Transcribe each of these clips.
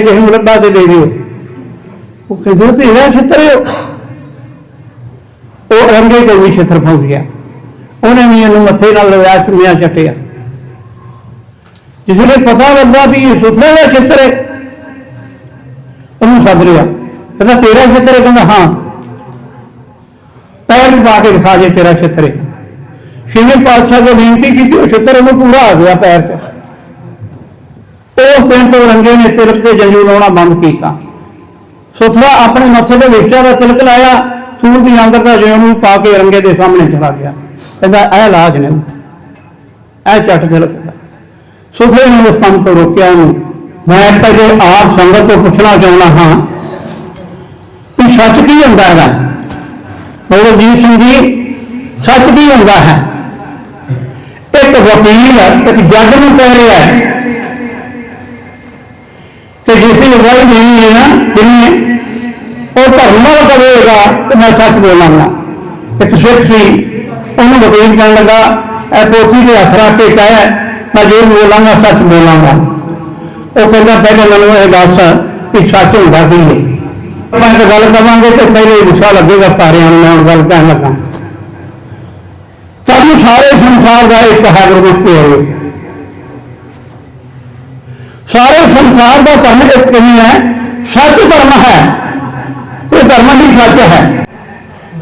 ਜੇ ਕਿਸੇ ਨੂੰ ਲੱਭਾ ਤੇ ਦੇ ਦਿਓ। ਉਹ ਕਹਿੰਦੇ ਉਹ ਤੇਰਾ ਛਿੱਤਰ ਹੈ। ਉਹ ਰੰਗੇ ਕੋਲ ਛਿੱਤਰ ਪਹੁੰਚ ਗਿਆ ਉਹਨੇ ਵੀ ਇਹਨੂੰ ਮੱਥੇ ਨਾਲ ਲਵਾਇਆ ਚੁੰਮਿਆ ਚੱਟਿਆ। ਜਿਸ ਪਤਾ ਲੱਗਾ ਵੀ ਇਹ ਸੁਥਰੇ ਦਾ ਛਿੱਤਰ ਹੈ, ਉਹਨੂੰ ਸੱਦ ਲਿਆ। ਕਹਿੰਦਾ, ਤੇਰਾ ਛਿੱਤਰ ਹੈ? ਕਹਿੰਦਾ, ਹਾਂ। ਪੈਰ ਵੀ ਪਾ ਕੇ ਦਿਖਾ ਜੇ ਤੇਰਾ ਛਿੱਤਰ ਹੈ। ਛੇਵੇਂ ਪਾਤਸ਼ਾਹ ਨੇ ਬੇਨਤੀ ਕੀਤੀ, ਉਹ ਛਿੱਤਰ ਉਹਨੂੰ ਪੂਰਾ ਆ ਗਿਆ ਪੈਰ 'ਚ ਉਸ ਦਿਨ ਤੋਂ ਰੰਗੇ ਨੇ ਤਿਲਕ ਤੇ ਜੰਜੂ ਲਾਉਣਾ ਬੰਦ ਕੀਤਾ। ਸੁਥਰਾ ਆਪਣੇ ਮੱਥੇ ਦੇ ਵਿਸ਼ਟਾ ਦਾ ਤਿਲਕ ਲਾਇਆ, ਸੂਰ ਦੀ ਅੰਦਰ ਦਾ ਜਿਉਂ ਨੂੰ ਪਾ ਕੇ ਰੰਗੇ ਦੇ ਸਾਹਮਣੇ ਚਲਾ ਗਿਆ। ਕਹਿੰਦਾ, ਇਹ ਇਲਾਜ ਨੇ ਇਹ ਚੱਟ ਤਿਲਕ ਸੁਥਰੇ ਨੇ ਉਸ ਕੰਮ ਤੋਂ ਰੋਕਿਆ ਉਹਨੂੰ। ਮੈਂ ਪਹਿਲੇ ਆਪ ਸੰਗਤ ਤੋਂ ਪੁੱਛਣਾ ਚਾਹੁੰਦਾ ਹਾਂ ਕਿ ਸੱਚ ਕੀ ਹੁੰਦਾ ਹੈਗਾ? ਬਾਬਾ ਜੀ ਸਿੰਘ ਜੀ ਸੱਚ ਕੀ ਹੁੰਦਾ ਹੈ? ਇੱਕ ਵਕੀਲ, ਇੱਕ ਜੱਜ ਨੂੰ ਕਹਿ ਰਿਹਾ ਹੈ ਕਿ ਜਿਸ ਦੀ ਅਗਵਾਈ ਨਹੀਂ ਹੈ ਨਾ ਜਿਵੇਂ ਉਹ ਧਰਮ ਨਾਲ ਕਵੇਗਾ ਤੇ ਮੈਂ ਸੱਚ ਬੋਲਾਂਗਾ। ਇੱਕ ਸਿੱਖ ਸੀ, ਉਹਨੂੰ ਵਕੀਲ ਕਹਿਣ ਲੱਗਾ, ਇਹ ਪੋਥੀ ਦੇ ਹੱਥ ਰੱਖ ਕੇ ਕਹੇ, ਮੈਂ ਜੋ ਬੋਲਾਂਗਾ, ਸੱਚ ਬੋਲਾਂਗਾ। ਉਹ ਕਹਿੰਦਾ, ਪਹਿਲੇ ਮੈਨੂੰ ਇਹ ਦੱਸ ਕਿ ਸੱਚ ਹੁੰਦਾ ਕੀ ਹੈ? ਆਪਾਂ ਇੱਕ ਗੱਲ ਕਰਾਂਗੇ ਤੇ ਪਹਿਲੇ ਗੁੱਸਾ ਲੱਗੇਗਾ ਸਾਰਿਆਂ ਨੂੰ ਮੈਂ ਹੁਣ ਗੱਲ ਕਹਿਣ ਲੱਗਾ। ਸਾਨੂੰ ਸਾਰੇ ਸੰਸਾਰ ਦਾ ਇੱਕ ਹੈ ਗੁਰੂ ਪਿਆਰੇ ਸਾਰੇ ਸੰਸਾਰ ਦਾ ਧਰਮ ਇੱਕ ਨਹੀਂ ਹੈ, ਸੱਚ ਧਰਮ ਹੈ, ਤੇ ਧਰਮ ਹੀ ਸੱਚ ਹੈ।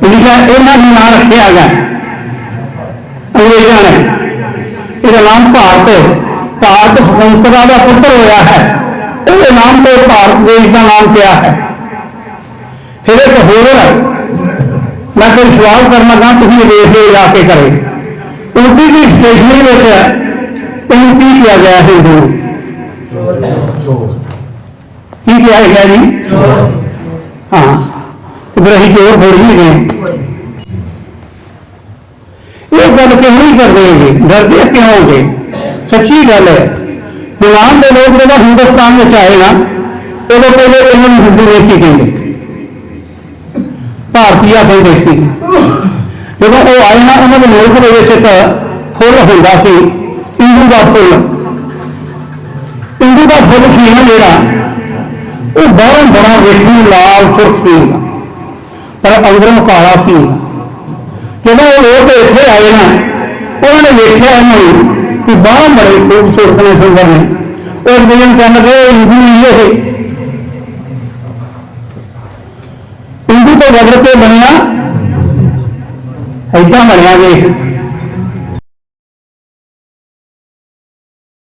ਲਿਖਿਆ ਇਹਨਾਂ ਨੇ ਨਾਂ ਰੱਖਿਆ ਗਿਆ। ਅੰਗਰੇਜ਼ਾਂ ਨੇ। ਇਹਦਾ ਨਾਮ ਭਾਰਤ ਭਾਰਤ ਸੁਤੰਤਰਤਾ ਦਾ ਪੁੱਤਰ ਹੋਇਆ ਹੈ। ਉਹਦੇ ਨਾਮ ਤੇ ਭਾਰਤ ਦੇਸ਼ ਦਾ ਨਾਮ ਪਿਆ ਹੈ। ਫਿਰ ਇੱਕ ਹੋਰ ਮੈਂ ਕੋਈ ਸਵਾਲ ਕਰਨਾ ਗਾ ਤੁਸੀਂ ਇਹ ਦੇ ਲਿਓ ਜਾ ਕੇ ਕਰੇ। ਉਰਦੂ ਦੀ ਸਟੇਸ਼ਨਰੀ ਵਿੱਚ ਇਹਨੂੰ ਕੀ ਕਿਹਾ ਗਿਆ ਹੈ, ਹਿੰਦੂ। ਨੂੰ? ਕੀ ਕਿਹਾ ਗਿਆ ਜੀ ਹਾਂ ਤੇ ਫਿਰ ਅਸੀਂ ਚੋਰ ਥੋੜੀ ਜਿਹੀ ਗਏ ਇਹ ਗੱਲ ਕਿਉਂ ਨਹੀਂ ਕਰਦੇ ਜੀ ਡਰਦੇ ਕਿਉਂ ਹੋਗੇ ਸੱਚੀ ਗੱਲ ਹੈ ਗੁਲਾਮ ਦੇ ਲੋਕ ਜਦੋਂ ਹਿੰਦੁਸਤਾਨ ਵਿੱਚ ਆਏ ਨਾ ਉਦੋਂ ਪਹਿਲੇ ਇਹਨਾਂ ਨੂੰ ਹਿੰਦੂ ਨਹੀਂ ਸੀ ਕਹਿੰਦੇ ਭਾਰਤੀਆ ਕਹਿੰਦੇ ਸੀ ਜਦੋਂ ਉਹ ਆਏ ਨਾ ਉਹਨਾਂ ਦੇ ਮੁਲਕ ਦੇ ਵਿੱਚ ਇੱਕ ਫੁੱਲ ਹੁੰਦਾ ਸੀ ਇੰਦੂ ਦਾ ਫੁੱਲ ਇੰਦੂ ਦਾ ਫੁੱਲ ਸੀ ਨਾ ਜਿਹੜਾ, ਉਹ ਬਾਹਰੋਂ ਬੜਾ ਵੇਖਣ ਲਾਲ ਸੁਰਖ ਸੀ। ਪਰ ਅੰਦਰੋਂ ਕਾਲਾ ਸੀ। ਜਦੋਂ ਉਹ ਲੋਕ ਇੱਥੇ ਆਏ ਨਾ, ਉਹਨਾਂ ਨੇ ਵੇਖਿਆ ਇਹਨਾਂ ਕਿ ਬਾਹਰ ਬੜੇ ਖੂਬਸੂਰਤ ਨੇ ਸੁੰਦਰ ਨੇ। ਉਹ ਬਿਲਨ ਕਰਨ ਲੱਗੇ ਇੰਦੂ ਇਹ ਇੰਦੂ ਤੋਂ ਬਦਲ ਕੇ ਬਣਿਆ ਐਦਾਂ ਬਣਿਆ ਵੇਖ।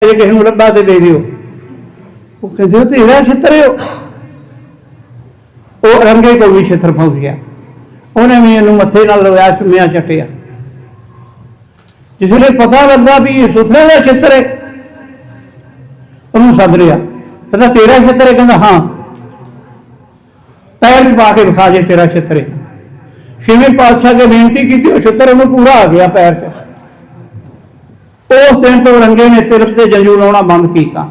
ਜੇ ਕਿਸੇ ਨੂੰ ਲੱਭਾ ਤੇ ਦੇ ਦਿਓ। ਉਹ ਕਹਿੰਦੇ ਉਹ ਤੇਰਾ ਛਿੱਤਰ ਹੈ ਉਹ। ਉਹ ਰੰਗੇ ਕੋਲ ਵੀ ਛਿੱਤਰ ਪਹੁੰਚ ਗਿਆ। ਉਹਨੇ ਵੀ ਇਹਨੂੰ ਮੱਥੇ ਨਾਲ ਲਵਾਇਆ ਚੁੰਮਿਆ ਚੱਟਿਆ। ਜਿਸ ਵੇਲੇ ਪਤਾ ਲੱਗਾ ਵੀ ਇਹ ਸੁਥਰੇ ਦਾ ਛਿੱਤਰ ਹੈ, ਉਹਨੂੰ ਸੱਦ ਲਿਆ। ਕਹਿੰਦਾ ਤੇਰਾ ਛਿੱਤਰ ਹੈ, ਕਹਿੰਦਾ ਹਾਂ। ਪੈਰ ਵੀ ਪਾ ਕੇ ਵਿਖਾ ਜੇ ਤੇਰਾ ਛਿੱਤਰ ਹੈ। ਛੇਵੇਂ ਪਾਤਸ਼ਾਹ ਨੇ ਬੇਨਤੀ ਕੀਤੀ, ਉਹ ਛਿੱਤਰ ਉਹਨੂੰ ਪੂਰਾ ਆ ਗਿਆ ਪੈਰ 'ਚ। ਉਸ ਦਿਨ ਤੋਂ ਰੰਗੇ ਨੇ ਤਿਲਕ ਤੇ ਜੰਜੂ ਲਾਉਣਾ ਬੰਦ ਕੀਤਾ।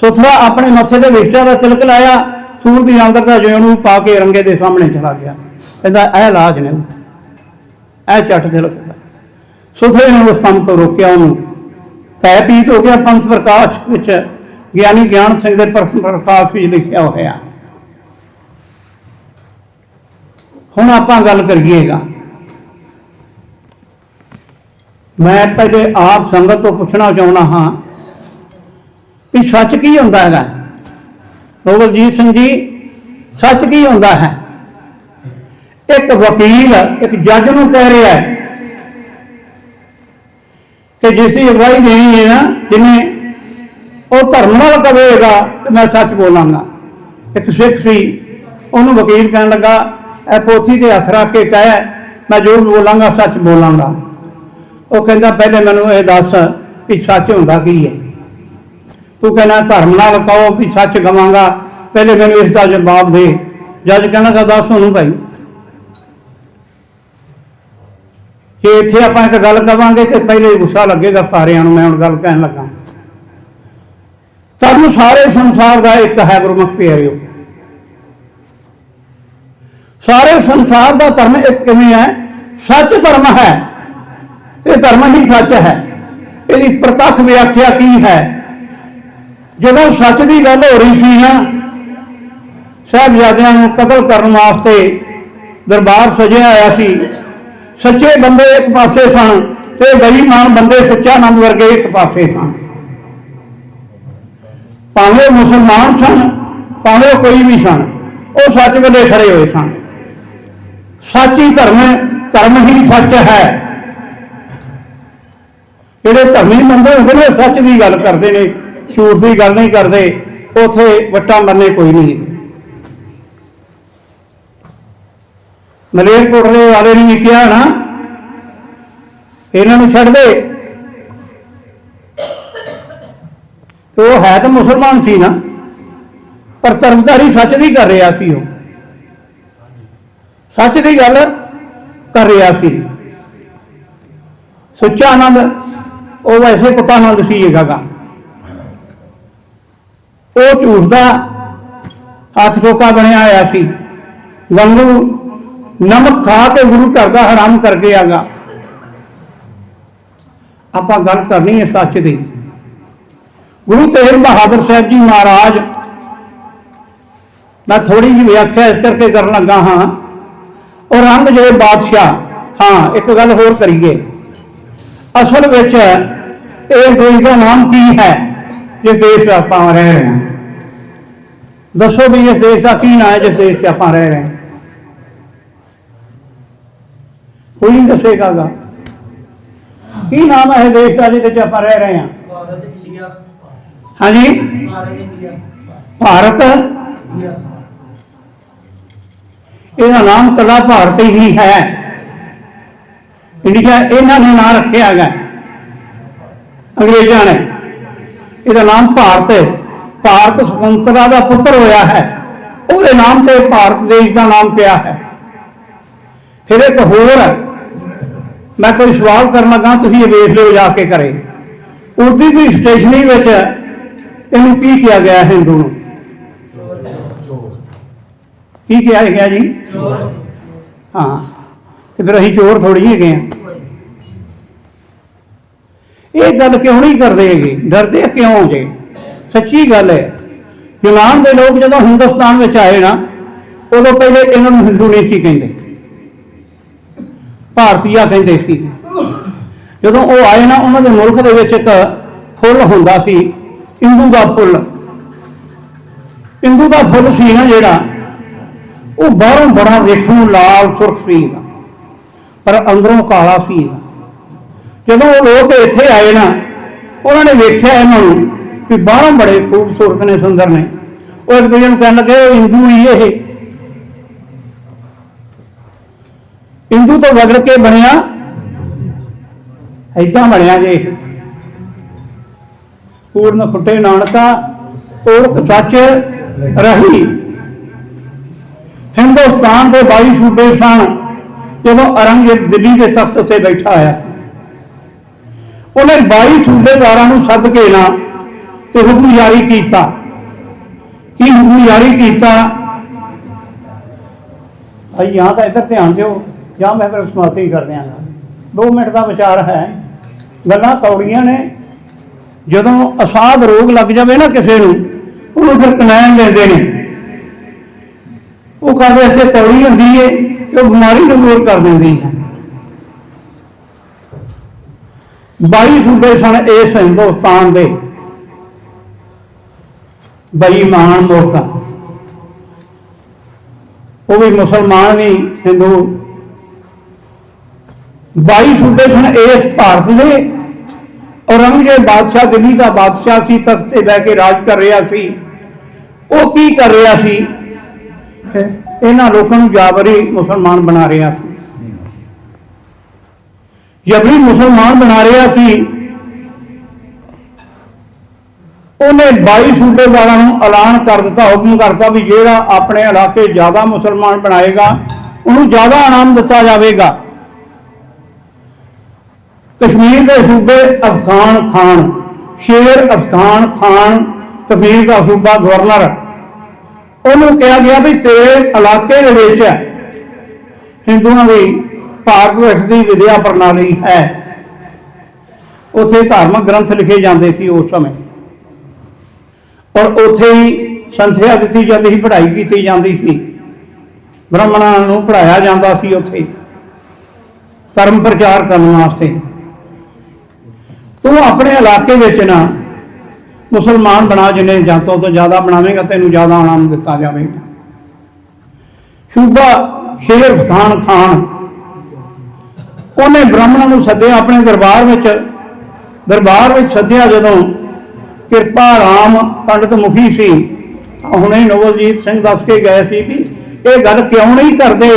ਸੁਥਰਾ ਆਪਣੇ ਮੱਥੇ ਦੇ ਵਿਸ਼ਟਾ ਦਾ ਤਿਲਕ ਲਾਇਆ, ਸੂਰ ਦੀ ਅੰਦਰ ਦਾ ਜਿਉਂ ਨੂੰ ਪਾ ਕੇ ਰੰਗੇ ਦੇ ਸਾਹਮਣੇ ਚਲਾ ਗਿਆ। ਕਹਿੰਦਾ ਇਹ ਇਲਾਜ ਨੇ ਇਹ ਚੱਟ ਤਿਲਕ ਸੁਥਰੇ ਨੇ ਉਸ ਪੰਥ ਤੋਂ ਰੋਕਿਆ ਉਹਨੂੰ। ਪੈ ਪੀਤ ਹੋ ਗਿਆ ਪੰਥ ਪ੍ਰਕਾਸ਼ ਵਿੱਚ। ਗਿਆਨੀ ਗਿਆਨ ਸਿੰਘ ਦੇ ਪ੍ਰਸ਼ਨ ਪ੍ਰਕਾਸ਼ ਵਿੱਚ ਲਿਖਿਆ ਹੋਇਆ। ਹੁਣ ਆਪਾਂ ਗੱਲ ਕਰੀਏਗਾ ਮੈਂ ਪਹਿਲੇ ਆਪ ਸੰਗਤ ਤੋਂ ਪੁੱਛਣਾ ਚਾਹੁੰਦਾ ਹਾਂ ਵੀ ਸੱਚ ਕੀ ਹੁੰਦਾ ਹੈਗਾ? ਰੋਵਲਜੀਤ ਸਿੰਘ ਜੀ, ਸੱਚ ਕੀ ਹੁੰਦਾ ਹੈ? ਇੱਕ ਵਕੀਲ, ਇੱਕ ਜੱਜ ਨੂੰ ਕਹਿ ਰਿਹਾ ਹੈ ਕਿ ਜਿਸ ਦੀ ਅਗਵਾਈ ਦੇਣੀ ਹੈ ਨਾ, ਜਿਵੇਂ ਉਹ ਧਰਮ ਨਾਲ ਕਵੇਗਾ, ਤੇ ਮੈਂ ਸੱਚ ਬੋਲਾਂਗਾ। ਇੱਕ ਸਿੱਖ ਸੀ, ਉਹਨੂੰ ਵਕੀਲ ਕਹਿਣ ਲੱਗਾ, ਇਹ ਪੋਥੀ ਤੇ ਹੱਥ ਰੱਖ ਕੇ ਕਹੇ, ਮੈਂ ਜੋ ਬੋਲਾਂਗਾ, ਸੱਚ ਬੋਲਾਂਗਾ। ਉਹ ਕਹਿੰਦਾ, ਪਹਿਲੇ ਮੈਨੂੰ ਇਹ ਦੱਸ ਕਿ ਸੱਚ ਹੁੰਦਾ ਕੀ ਹੈ? ਤੂੰ ਕਹਿੰਦਾ ਧਰਮ ਨਾਲ ਕਹੋ ਵੀ ਸੱਚ ਕਵਾਂਗਾ ਪਹਿਲੇ ਮੈਨੂੰ ਇਸ ਦਾ ਜਵਾਬ ਦੇ। ਜੱਜ ਕਹਿੰਦਾ ਦੱਸ ਉਹਨੂੰ ਭਾਈ। ਕਿ ਇੱਥੇ ਆਪਾਂ ਇੱਕ ਗੱਲ ਕਵਾਂਗੇ ਤੇ ਪਹਿਲੇ ਗੁੱਸਾ ਲੱਗੇਗਾ ਸਾਰਿਆਂ ਨੂੰ, ਮੈਂ ਹੁਣ ਗੱਲ ਕਹਿਣ ਲੱਗਾ। ਸਾਨੂੰ ਸਾਰੇ ਸੰਸਾਰ ਦਾ ਇੱਕ ਹੈ ਗੁਰਮੁਖ ਪਿਆਰਿਓ। ਸਾਰੇ ਸੰਸਾਰ ਦਾ ਧਰਮ ਇੱਕ ਕਿਵੇਂ ਹੈ? ਸੱਚ ਧਰਮ ਹੈ ਤੇ ਧਰਮ ਹੀ ਸੱਚ ਹੈ। ਇਹਦੀ ਪ੍ਰਤੱਖ ਵਿਆਖਿਆ ਕੀ ਹੈ? ਜਦੋਂ ਸੱਚ ਦੀ ਗੱਲ ਹੋ ਰਹੀ ਸੀ ਨਾ, ਸਾਹਿਬਜ਼ਾਦਿਆਂ ਨੂੰ ਕਤਲ ਕਰਨ ਵਾਸਤੇ ਦਰਬਾਰ ਸਜਿਆ ਆਇਆ ਸੀ। ਸੱਚੇ ਬੰਦੇ ਇੱਕ ਪਾਸੇ ਸਨ ਤੇ ਬੇਈਮਾਨ ਬੰਦੇ ਸੱਚਾ ਸੁੱਚਾਨੰਦ ਵਰਗੇ ਇੱਕ ਪਾਸੇ ਸਨ। ਭਾਵੇਂ ਉਹ ਮੁਸਲਮਾਨ ਸਨ, ਭਾਵੇਂ ਉਹ ਕੋਈ ਵੀ ਸਨ, ਉਹ ਸੱਚ ਵੇਲੇ ਖੜੇ ਹੋਏ ਸਨ। ਸੱਚੀ ਧਰਮ ਧਰਮ ਹੀ ਸੱਚ ਹੈ। ਜਿਹੜੇ ਧਰਮੀ ਬੰਦੇ ਹੁੰਦੇ ਨੇ ਸੱਚ ਦੀ ਗੱਲ ਕਰਦੇ ਨੇ। ਝੂਠ ਦੀ ਗੱਲ ਨਹੀਂ ਕਰਦੇ, ਉਥੇ ਵੱਟਾਂ ਮਰਨੇ ਕੋਈ ਨਹੀਂ। ਮਲੇਰਕੋਟਲੇ ਵਾਲੇ ਨੇ ਵੀ ਕਿਹਾ ਨਾ, ਇਹਨਾਂ ਨੂੰ ਛੱਡ ਦੇ। ਤੇ ਉਹ ਹੈ ਤਾਂ ਮੁਸਲਮਾਨ ਸੀ ਨਾ, ਪਰ ਤਰਫਦਾਰੀ ਸੱਚ ਦੀ ਕਰ ਰਿਹਾ ਸੀ ਉਹ। ਸੱਚ ਦੀ ਗੱਲ ਕਰ ਰਿਹਾ ਸੀ। ਸੁੱਚਾ ਆਨੰਦ, ਉਹ ਵੈਸੇ ਪਤਾ ਆਨੰਦ ਸੀ ਇਹ ਗਾ ਉਹ ਝੂਠ ਦਾ ਹੱਥ ਟੋਕਾ ਬਣਿਆ ਹੋਇਆ ਸੀ। ਵਾਂਗੂ ਨਮਕ ਖਾ ਕੇ ਗੁਰੂ ਘਰ ਦਾ ਹਰਾਮ ਕਰਕੇ ਆਗਾ ਆਪਾਂ ਗੱਲ ਕਰਨੀ ਹੈ ਸੱਚ ਦੀ। ਗੁਰੂ ਤੇਗ ਬਹਾਦਰ ਸਾਹਿਬ ਜੀ ਮਹਾਰਾਜ, ਮੈਂ ਥੋੜੀ ਜਿਹੀ ਵਿਆਖਿਆ ਇਸ ਕਰਕੇ ਕਰਨ ਲੱਗਾ ਹਾਂ। ਔਰੰਗਜ਼ੇਬ ਬਾਦਸ਼ਾਹ, ਹਾਂ, ਇੱਕ ਗੱਲ ਹੋਰ ਕਰੀਏ। ਅਸਲ ਵਿੱਚ ਇਹ ਦੇਸ਼ ਦਾ ਨਾਮ ਕੀ ਹੈ? ਜਿਸ ਦੇਸ਼ ਵਿੱਚ ਆਪਾਂ ਰਹਿ ਰਹੇ ਹਾਂ। ਦੱਸੋ ਵੀ ਇਸ ਦੇਸ਼ ਦਾ ਕੀ ਨਾਮ ਹੈ ਜਿਸ ਦੇਸ਼ 'ਚ ਆਪਾਂ ਰਹਿ ਰਹੇ ਹਾਂ। ਕੋਈ ਨਹੀਂ ਦੱਸੇਗਾ ਗਾ। ਕੀ ਨਾਮ ਹੈ ਦੇਸ਼ ਦਾ ਜਿਹਦੇ 'ਚ ਆਪਾਂ ਰਹਿ ਰਹੇ ਹਾਂ? ਭਾਰਤ ਇੰਡੀਆ। ਹਾਂਜੀ? ਭਾਰਤ ਇੰਡੀਆ। ਭਾਰਤ? ਇਹਦਾ ਨਾਮ ਕੱਲਾ ਭਾਰਤ ਹੀ ਹੈ। ਇੰਡੀਆ ਇਹਨਾਂ ਨੇ ਨਾਂ ਰੱਖਿਆ ਹੈਗਾ। ਅੰਗਰੇਜ਼ਾਂ ਨੇ। ਇਹਦਾ ਨਾਮ ਭਾਰਤ ਹੈ। ਭਾਰਤ ਸੁਤੰਤਰਤਾ ਦਾ ਪੁੱਤਰ ਹੋਇਆ ਹੈ। ਉਹਦੇ ਨਾਮ ਤੇ ਭਾਰਤ ਦੇਸ਼ ਦਾ ਨਾਮ ਪਿਆ ਹੈ। ਫਿਰ ਇੱਕ ਹੋਰ ਹੈ। ਮੈਂ ਕੋਈ ਸਵਾਲ ਕਰਨ ਲੱਗਾ ਤੁਸੀਂ ਇਹ ਵੇਖ ਲਿਓ ਜਾ ਕੇ ਕਰੇ ਉਰਦੂ ਦੀ ਸਟੇਸ਼ਨਰੀ ਵਿੱਚ ਇਹਨੂੰ ਕੀ ਕਿਹਾ ਗਿਆ ਹਿੰਦੂ ਨੂੰ? ਕੀ ਕਿਹਾ ਗਿਆ ਜੀ? ਹਾਂ। ਤੇ ਫਿਰ ਅਸੀਂ ਚੋਰ ਥੋੜੀ ਹੈਗੇ ਆ ਇਹ ਗੱਲ ਕਿਉਂ ਨਹੀਂ ਕਰਦੇ ਹੈਗੇ? ਡਰਦੇ ਕਿਉਂ ਜੇ? ਸੱਚੀ ਗੱਲ ਹੈ। ਯੂਨਾਨ ਦੇ ਲੋਕ ਜਦੋਂ ਹਿੰਦੁਸਤਾਨ ਵਿੱਚ ਆਏ ਨਾ, ਉਦੋਂ ਪਹਿਲੇ ਇਹਨਾਂ ਨੂੰ ਹਿੰਦੂ ਨਹੀਂ ਸੀ ਕਹਿੰਦੇ। ਭਾਰਤੀਆ ਕਹਿੰਦੇ ਸੀ। ਜਦੋਂ ਉਹ ਆਏ ਨਾ, ਉਹਨਾਂ ਦੇ ਮੁਲਕ ਦੇ ਵਿੱਚ ਇੱਕ ਫੁੱਲ ਹੁੰਦਾ ਸੀ, ਇੰਦੂ ਦਾ ਫੁੱਲ। ਇੰਦੂ ਦਾ ਫੁੱਲ ਸੀ ਨਾ ਜਿਹੜਾ, ਉਹ ਬਾਹਰੋਂ ਬੜਾ ਵੇਖਣ ਲਾਲ ਸੁਰਖ ਸੀਗਾ ਪਰ ਅੰਦਰੋਂ ਕਾਲਾ ਸੀਗਾ ਜਦੋਂ ਉਹ ਲੋਕ ਇੱਥੇ ਆਏ ਨਾ, ਉਹਨਾਂ ਨੇ ਵੇਖਿਆ ਇਹਨਾਂ ਨੂੰ ਵੀ ਬਾਹਰੋਂ ਬੜੇ ਖੂਬਸੂਰਤ ਨੇ, ਸੁੰਦਰ ਨੇ। ਉਹ ਇੱਕ ਦੂਜੇ ਨੂੰ ਕਹਿਣ ਲੱਗੇ, ਉਹ ਹਿੰਦੂ ਹੀ ਇਹ। ਹਿੰਦੂ ਤੋਂ ਵਗੜ ਕੇ ਬਣਿਆ, ਏਦਾਂ ਬਣਿਆ ਜੇ। ਪੂਰਨ ਫੁੱਟੇ ਨਾਨਕਾ ਔਰਤ ਸੱਚ ਰਹੀ। ਹਿੰਦੁਸਤਾਨ ਦੇ 22 ਸੂਬੇ ਸਨ, ਜਦੋਂ ਔਰੰਗਜ਼ੇਬ ਦਿੱਲੀ ਦੇ ਤਖਤ ਉੱਤੇ ਬੈਠਾ ਆਇਆ ਉਹਨੇ 22 ਸੂਬੇਦਾਰਾਂ ਨੂੰ ਸੱਦ ਕੇ ਨਾ ਤੇ ਹੁਕਮ ਜਾਰੀ ਕੀਤਾ। ਕੀ ਹੁਕਮ ਜਾਰੀ ਕੀਤਾ? ਭਾਈ ਯਹਾਂ ਤਾਂ ਇੱਧਰ ਧਿਆਨ ਦਿਓ ਜਾਂ ਮੈਂ ਫਿਰ ਸਮਾਪਤੀ ਕਰ ਦਿਆਂਗਾ। 2 ਮਿੰਟ ਦਾ ਵਿਚਾਰ ਹੈ। ਗੱਲਾਂ ਕੌੜੀਆਂ ਨੇ। ਜਦੋਂ ਅਸਾਧ ਰੋਗ ਲੱਗ ਜਾਵੇ ਨਾ ਕਿਸੇ ਨੂੰ, ਉਹਨੂੰ ਫਿਰ ਕਨੈਨ ਦਿੰਦੇ ਨੇ। ਉਹ ਕਹਿੰਦੇ ਇੱਥੇ ਕੌੜੀ ਹੁੰਦੀ ਏ ਤੇ ਉਹ ਬਿਮਾਰੀ ਨੂੰ ਦੂਰ ਕਰ ਦਿੰਦੀ ਹੈ। ਬਾਈ ਸੂਬੇ ਸਨ ਇਸ ਹਿੰਦੁਸਤਾਨ ਦੇ। ਬੇਈਮਾਨ ਮੁਲਕ ਉਹ ਵੀ ਮੁਸਲਮਾਨ ਵੀ ਹਿੰਦੂ। ਬਾਈ ਸੂਬੇ ਸਨ ਇਸ ਭਾਰਤ ਦੇ। ਔਰੰਗਜ਼ੇਬ ਬਾਦਸ਼ਾਹ ਦਿੱਲੀ ਦਾ ਬਾਦਸ਼ਾਹ ਸੀ, ਤਖਤ ਤੇ ਬਹਿ ਕੇ ਰਾਜ ਕਰ ਰਿਹਾ ਸੀ। ਉਹ ਕੀ ਕਰ ਰਿਹਾ ਸੀ? ਇਹਨਾਂ ਲੋਕਾਂ ਨੂੰ ਜਾਬਰੀ ਮੁਸਲਮਾਨ ਬਣਾ ਰਿਹਾ ਸੀ। ਜਬਰੀ ਮੁਸਲਮਾਨ ਬਣਾ ਰਿਹਾ ਸੀ, ਉਹਨੇ 22 ਸੂਬੇਦਾਰਾਂ ਨੂੰ ਐਲਾਨ ਕਰ ਦਿੱਤਾ, ਹੁਕਮ ਕਰਤਾ ਵੀ ਜਿਹੜਾ ਆਪਣੇ ਇਲਾਕੇ ਜ਼ਿਆਦਾ ਮੁਸਲਮਾਨ ਬਣਾਏਗਾ, ਉਹਨੂੰ ਜ਼ਿਆਦਾ ਇਨਾਮ ਦਿੱਤਾ ਜਾਵੇਗਾ। ਕਸ਼ਮੀਰ ਦੇ ਸੂਬੇ ਅਫਗਾਨ ਖਾਨ, ਸ਼ੇਰ ਅਫਗਾਨ ਖਾਨ, ਕਸ਼ਮੀਰ ਦਾ ਸੂਬਾ ਗਵਰਨਰ, ਉਹਨੂੰ ਕਿਹਾ ਗਿਆ ਵੀ ਤੇਰੇ ਇਲਾਕੇ ਦੇ ਵਿੱਚ ਹਿੰਦੂਆਂ ਦੀ ਭਾਰਤ ਦੀ ਵਿਦਿਆ ਪ੍ਰਣਾਲੀ ਹੈ। ਉੱਥੇ ਧਾਰਮਿਕ ਗ੍ਰੰਥ ਲਿਖੇ ਜਾਂਦੇ ਸੀ ਉਸ ਸਮੇਂ। ਔਰ ਉੱਥੇ ਹੀ ਸੰਥਿਆ ਦਿੱਤੀ ਜਾਂਦੀ ਸੀ, ਪੜ੍ਹਾਈ ਕੀਤੀ ਜਾਂਦੀ ਸੀ। ਬ੍ਰਾਹਮਣਾਂ ਨੂੰ ਪੜ੍ਹਾਇਆ ਜਾਂਦਾ ਸੀ ਉੱਥੇ। ਧਰਮ ਪ੍ਰਚਾਰ ਕਰਨ ਵਾਸਤੇ। ਤੂੰ ਆਪਣੇ ਇਲਾਕੇ ਵਿੱਚ ਨਾ ਮੁਸਲਮਾਨ ਬਣਾ ਜਿੰਨੇ ਜਾਂਤੋਂ ਤੋਂ ਜ਼ਿਆਦਾ ਬਣਾਵੇਂਗਾ, ਤੈਨੂੰ ਜ਼ਿਆਦਾ ਇਨਾਮ ਦਿੱਤਾ ਜਾਵੇਗਾ। ਸੂਬਾ ਸ਼ੇਰ ਖਾਨ ਖਾਨ ਉਹਨੇ ਬ੍ਰਾਹਮਣਾਂ ਨੂੰ ਸੱਦਿਆ ਆਪਣੇ ਦਰਬਾਰ ਵਿੱਚ। ਦਰਬਾਰ ਵਿੱਚ ਸੱਦਿਆ ਜਦੋਂ ਕਿਰਪਾ ਰਾਮ ਪੰਡਤ ਮੁਖੀ ਸੀ ਹੁਣੇ ਨਵਲਜੀਤ ਸਿੰਘ ਦੱਸ ਕੇ ਗਏ ਸੀ ਵੀ ਇਹ ਗੱਲ ਕਿਉਂ ਨਹੀਂ ਕਰਦੇ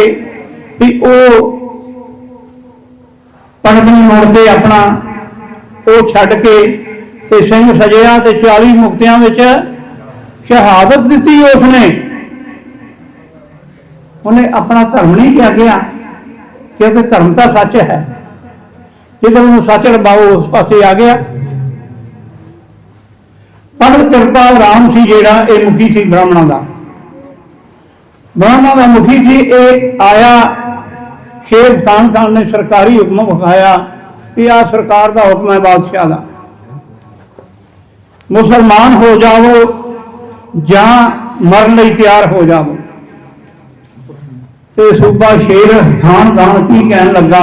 ਵੀ ਉਹ ਪੰਡਤ ਨੂੰ ਮੁੜ ਕੇ ਆਪਣਾ ਉਹ ਛੱਡ ਕੇ ਤੇ ਸਿੰਘ ਸਜਿਆ ਤੇ 40 ਮੁਕਤਿਆਂ ਵਿੱਚ ਸ਼ਹਾਦਤ ਦਿੱਤੀ ਉਸਨੇ। ਉਹਨੇ ਆਪਣਾ ਧਰਮ ਨਹੀਂ ਤਿਆਗਿਆ ਕਿਉਂਕਿ ਧਰਮ ਤਾਂ ਸੱਚ ਹੈ। ਜਦੋਂ ਉਹਨੂੰ ਸੱਚ ਰਬਾਓ ਉਸ ਪਾਸੇ ਆ ਗਿਆ। ਪੰਡਤ ਕਿਰਪਾਲ ਰਾਮ ਸੀ ਜਿਹੜਾ, ਇਹ ਮੁਖੀ ਸੀ ਬ੍ਰਾਹਮਣਾਂ ਦਾ। ਬ੍ਰਾਹਮਣਾਂ ਦਾ ਮੁਖੀ ਸੀ, ਇਹ ਆਇਆ। ਸ਼ੇਰ ਖਾਨ ਖਾਨ ਨੇ ਸਰਕਾਰੀ ਹੁਕਮ ਵਿਖਾਇਆ ਕਿ ਆ ਸਰਕਾਰ ਦਾ ਹੁਕਮ ਹੈ ਬਾਦਸ਼ਾਹ ਦਾ। ਮੁਸਲਮਾਨ ਹੋ ਜਾਵੋ ਜਾਂ ਮਰਨ ਲਈ ਤਿਆਰ ਹੋ ਜਾਵੋ। ਤੇ ਸੂਬਾ ਸ਼ੇਰ ਖਾਨ ਖਾਨ ਕੀ ਕਹਿਣ ਲੱਗਾ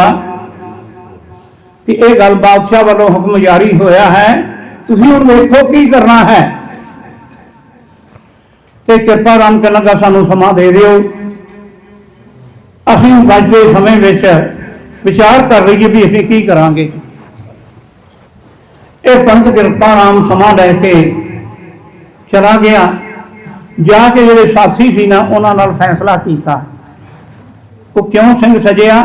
ਕਿ ਇਹ ਗੱਲ ਬਾਦਸ਼ਾਹ ਵੱਲੋਂ ਹੁਕਮ ਜਾਰੀ ਹੋਇਆ ਹੈ। ਤੁਸੀਂ ਹੁਣ ਵੇਖੋ ਕੀ ਕਰਨਾ ਹੈ। ਤੇ ਕਿਰਪਾ ਰਾਮ ਕਹਿਣ ਲੱਗਾ ਸਾਨੂੰ ਸਮਾਂ ਦੇ ਦਿਓ। ਅਸੀਂ ਬਚਦੇ ਸਮੇਂ ਵਿੱਚ ਵਿਚਾਰ ਕਰ ਲਈਏ ਵੀ ਅਸੀਂ ਕੀ ਕਰਾਂਗੇ। ਇਹ ਪੰਥ ਕਿਰਪਾ ਰਾਮ ਸਮਾਂ ਲੈ ਕੇ ਚਲਾ ਗਿਆ। ਜਾ ਕੇ ਜਿਹੜੇ ਸਾਥੀ ਸੀ ਨਾ, ਉਹਨਾਂ ਨਾਲ ਫੈਸਲਾ ਕੀਤਾ। ਉਹ ਕਿਉਂ ਸਿੰਘ ਸਜਿਆ?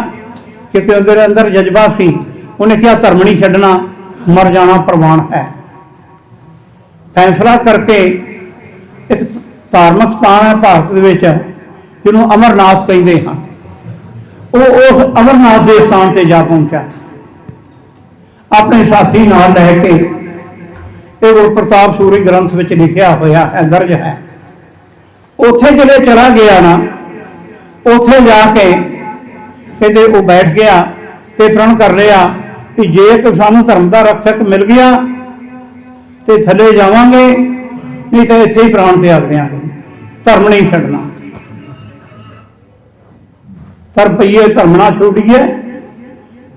ਕਿਉਂਕਿ ਉਹਦੇ ਅੰਦਰ ਜਜ਼ਬਾ ਸੀ। ਉਹਨੇ ਕਿਹਾ, ਧਰਮ ਨਹੀਂ ਛੱਡਣਾ, ਮਰ ਜਾਣਾ ਪ੍ਰਵਾਨ ਹੈ। ਫੈਸਲਾ ਕਰਕੇ ਇੱਕ ਧਾਰਮਿਕ ਸਥਾਨ ਹੈ ਭਾਰਤ ਦੇ ਵਿੱਚ, ਜਿਹਨੂੰ ਅਮਰਨਾਥ ਕਹਿੰਦੇ ਹਾਂ ਉਹ ਉਸ ਅਮਰਨਾਥ ਦੇ ਸਥਾਨ ਤੇ ਜਾ ਪਹੁੰਚਿਆ। ਆਪਣੇ ਸਾਥੀ ਨਾਲ ਲੈ ਕੇ ਇਹ ਗੁਰਪ੍ਰਤਾਪ ਸੂਰੀ ਗ੍ਰੰਥ ਵਿੱਚ ਲਿਖਿਆ ਹੋਇਆ ਹੈ, ਦਰਜ ਹੈ। ਉੱਥੇ ਜਿਹੜੇ ਚਲਾ ਗਿਆ ਨਾ ਉੱਥੇ ਜਾ ਕੇ ਕਹਿੰਦੇ ਉਹ ਬੈਠ ਗਿਆ ਤੇ ਪ੍ਰਣ ਕਰ ਰਿਹਾ ਕਿ ਜੇ ਕਿ ਸਾਨੂੰ ਧਰਮ ਦਾ ਰਖਸ਼ਕ ਮਿਲ ਗਿਆ ਤੇ ਥੱਲੇ ਜਾਵਾਂਗੇ, ਨਹੀਂ ਤਾਂ ਇੱਥੇ ਹੀ ਪ੍ਰਾਣ ਤਿਆਗ ਦਿਆਂਗੇ। ਧਰਮ ਨਹੀਂ ਛੱਡਣਾ। ਤਰ ਪਈਏ ਧਰਮ ਨਾ ਛੋੜੀਏ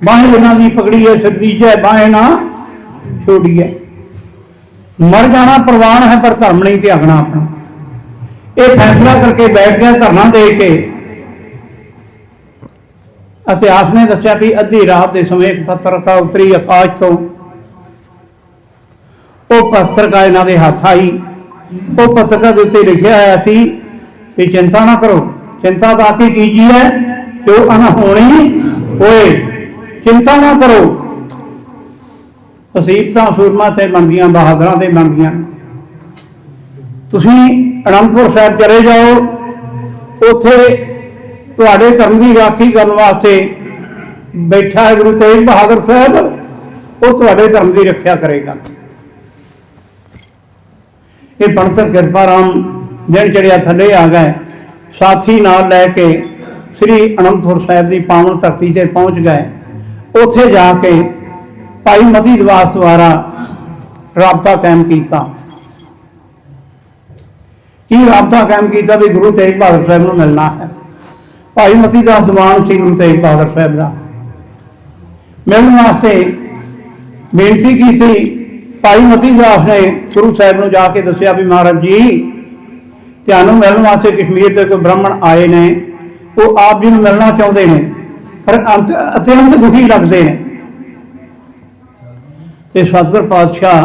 ਬਾਹੇ ਇਹਨਾਂ ਦੀ ਪਕੜੀਏ ਸਦੀਜੇ ਬਾਹੇ ਨਾ ਛੋੜੀਏ ਮਰ ਜਾਣਾ ਪ੍ਰਵਾਨ ਹੈ, ਪਰ ਧਰਮ ਨਹੀਂ ਤਿਆਗਣਾ ਆਪਣਾ। ਇਹ ਫੈਸਲਾ ਕਰਕੇ ਬੈਠ ਗਿਆ ਧਰਨਾ ਦੇ ਕੇ। ਇਤਿਹਾਸ ਨੇ ਦੱਸਿਆ ਕਿ ਅੱਧੀ ਰਾਤ ਦੇ ਸਮੇਂ ਇੱਕ ਪੱਤਰਕਾ ਉਤਰੀ ਆਕਾਸ਼ ਤੋਂ ਉਹ ਪੱਤਰਕਾ ਇਹਨਾਂ ਦੇ ਹੱਥ ਆਈ। ਉਹ ਪੱਤਰਕਾ ਦੇ ਉੱਤੇ ਲਿਖਿਆ ਹੋਇਆ ਸੀ ਕਿ ਚਿੰਤਾ ਨਾ ਕਰੋ, ਚਿੰਤਾ ਤਾਂ ਆਪੀ ਕੀਜੀਏ ਜੋ ਅਨਹੋਣੀ ਹੋਏ। ਚਿੰਤਾ ਨਾ ਕਰੋ। ਅਸੀਬਤਾਂ ਸੂਰਮਾ ਤੇ ਬਣਦੀਆਂ, ਬਹਾਦਰਾਂ ਤੇ ਬਣਦੀਆਂ। ਤੁਸੀਂ ਅਨੰਦਪੁਰ ਸਾਹਿਬ ਚਲੇ ਜਾਓ। ਉੱਥੇ ਤੁਹਾਡੇ ਧਰਮ ਦੀ ਰਾਖੀ ਕਰਨ ਵਾਸਤੇ ਬੈਠਾ ਹੈ ਗੁਰੂ ਤੇਗ ਬਹਾਦਰ ਸਾਹਿਬ, ਉਹ ਤੁਹਾਡੇ ਧਰਮ ਦੀ ਰੱਖਿਆ ਕਰੇਗਾ। ਇਹ ਬਣਤਰ ਕਿਰਪਾ ਰਾਮ ਦਿਨ ਚੜਿਆ ਥੱਲੇ ਆ ਗਏ, ਸਾਥੀ ਨਾਲ ਲੈ ਕੇ ਸ੍ਰੀ ਅਨੰਦਪੁਰ ਸਾਹਿਬ ਦੀ ਪਾਵਨ ਧਰਤੀ ਤੇ ਪਹੁੰਚ ਗਏ। ਉੱਥੇ ਜਾ ਕੇ ਭਾਈ ਮਤੀ ਦਿਵਾਸ ਦੁਆਰਾ ਰਾਬਤਾ ਕਾਇਮ ਕੀਤਾ। ਇਹ ਰਾਬਤਾ ਕਾਇਮ ਕੀਤਾ ਵੀ ਗੁਰੂ ਤੇਗ ਬਹਾਦਰ ਸਾਹਿਬ ਨੂੰ ਮਿਲਣਾ ਹੈ? ਭਾਈ ਮਤੀ ਦਾਸ ਦੀਵਾਨ ਸੀ ਗੁਰੂ ਤੇਗ ਬਹਾਦਰ ਸਾਹਿਬ ਦਾ। ਮਿਲਣ ਵਾਸਤੇ ਬੇਨਤੀ ਕੀਤੀ। ਭਾਈ ਮਤੀ ਦਾਸ ਨੇ ਗੁਰੂ ਸਾਹਿਬ ਨੂੰ ਜਾ ਕੇ ਦੱਸਿਆ ਵੀ ਮਹਾਰਾਜ ਜੀ, ਤੁਹਾਨੂੰ ਮਿਲਣ ਵਾਸਤੇ ਕਸ਼ਮੀਰ ਦੇ ਕੋਈ ਬ੍ਰਾਹਮਣ ਆਏ ਨੇ। ਉਹ ਆਪ ਜੀ ਨੂੰ ਮਿਲਣਾ ਚਾਹੁੰਦੇ ਨੇ, ਪਰ ਅੰਤ ਅਤਿਅੰਤ ਦੁਖੀ ਲੱਗਦੇ ਨੇ। ਤੇ ਸਤਿਗੁਰ ਪਾਤਸ਼ਾਹ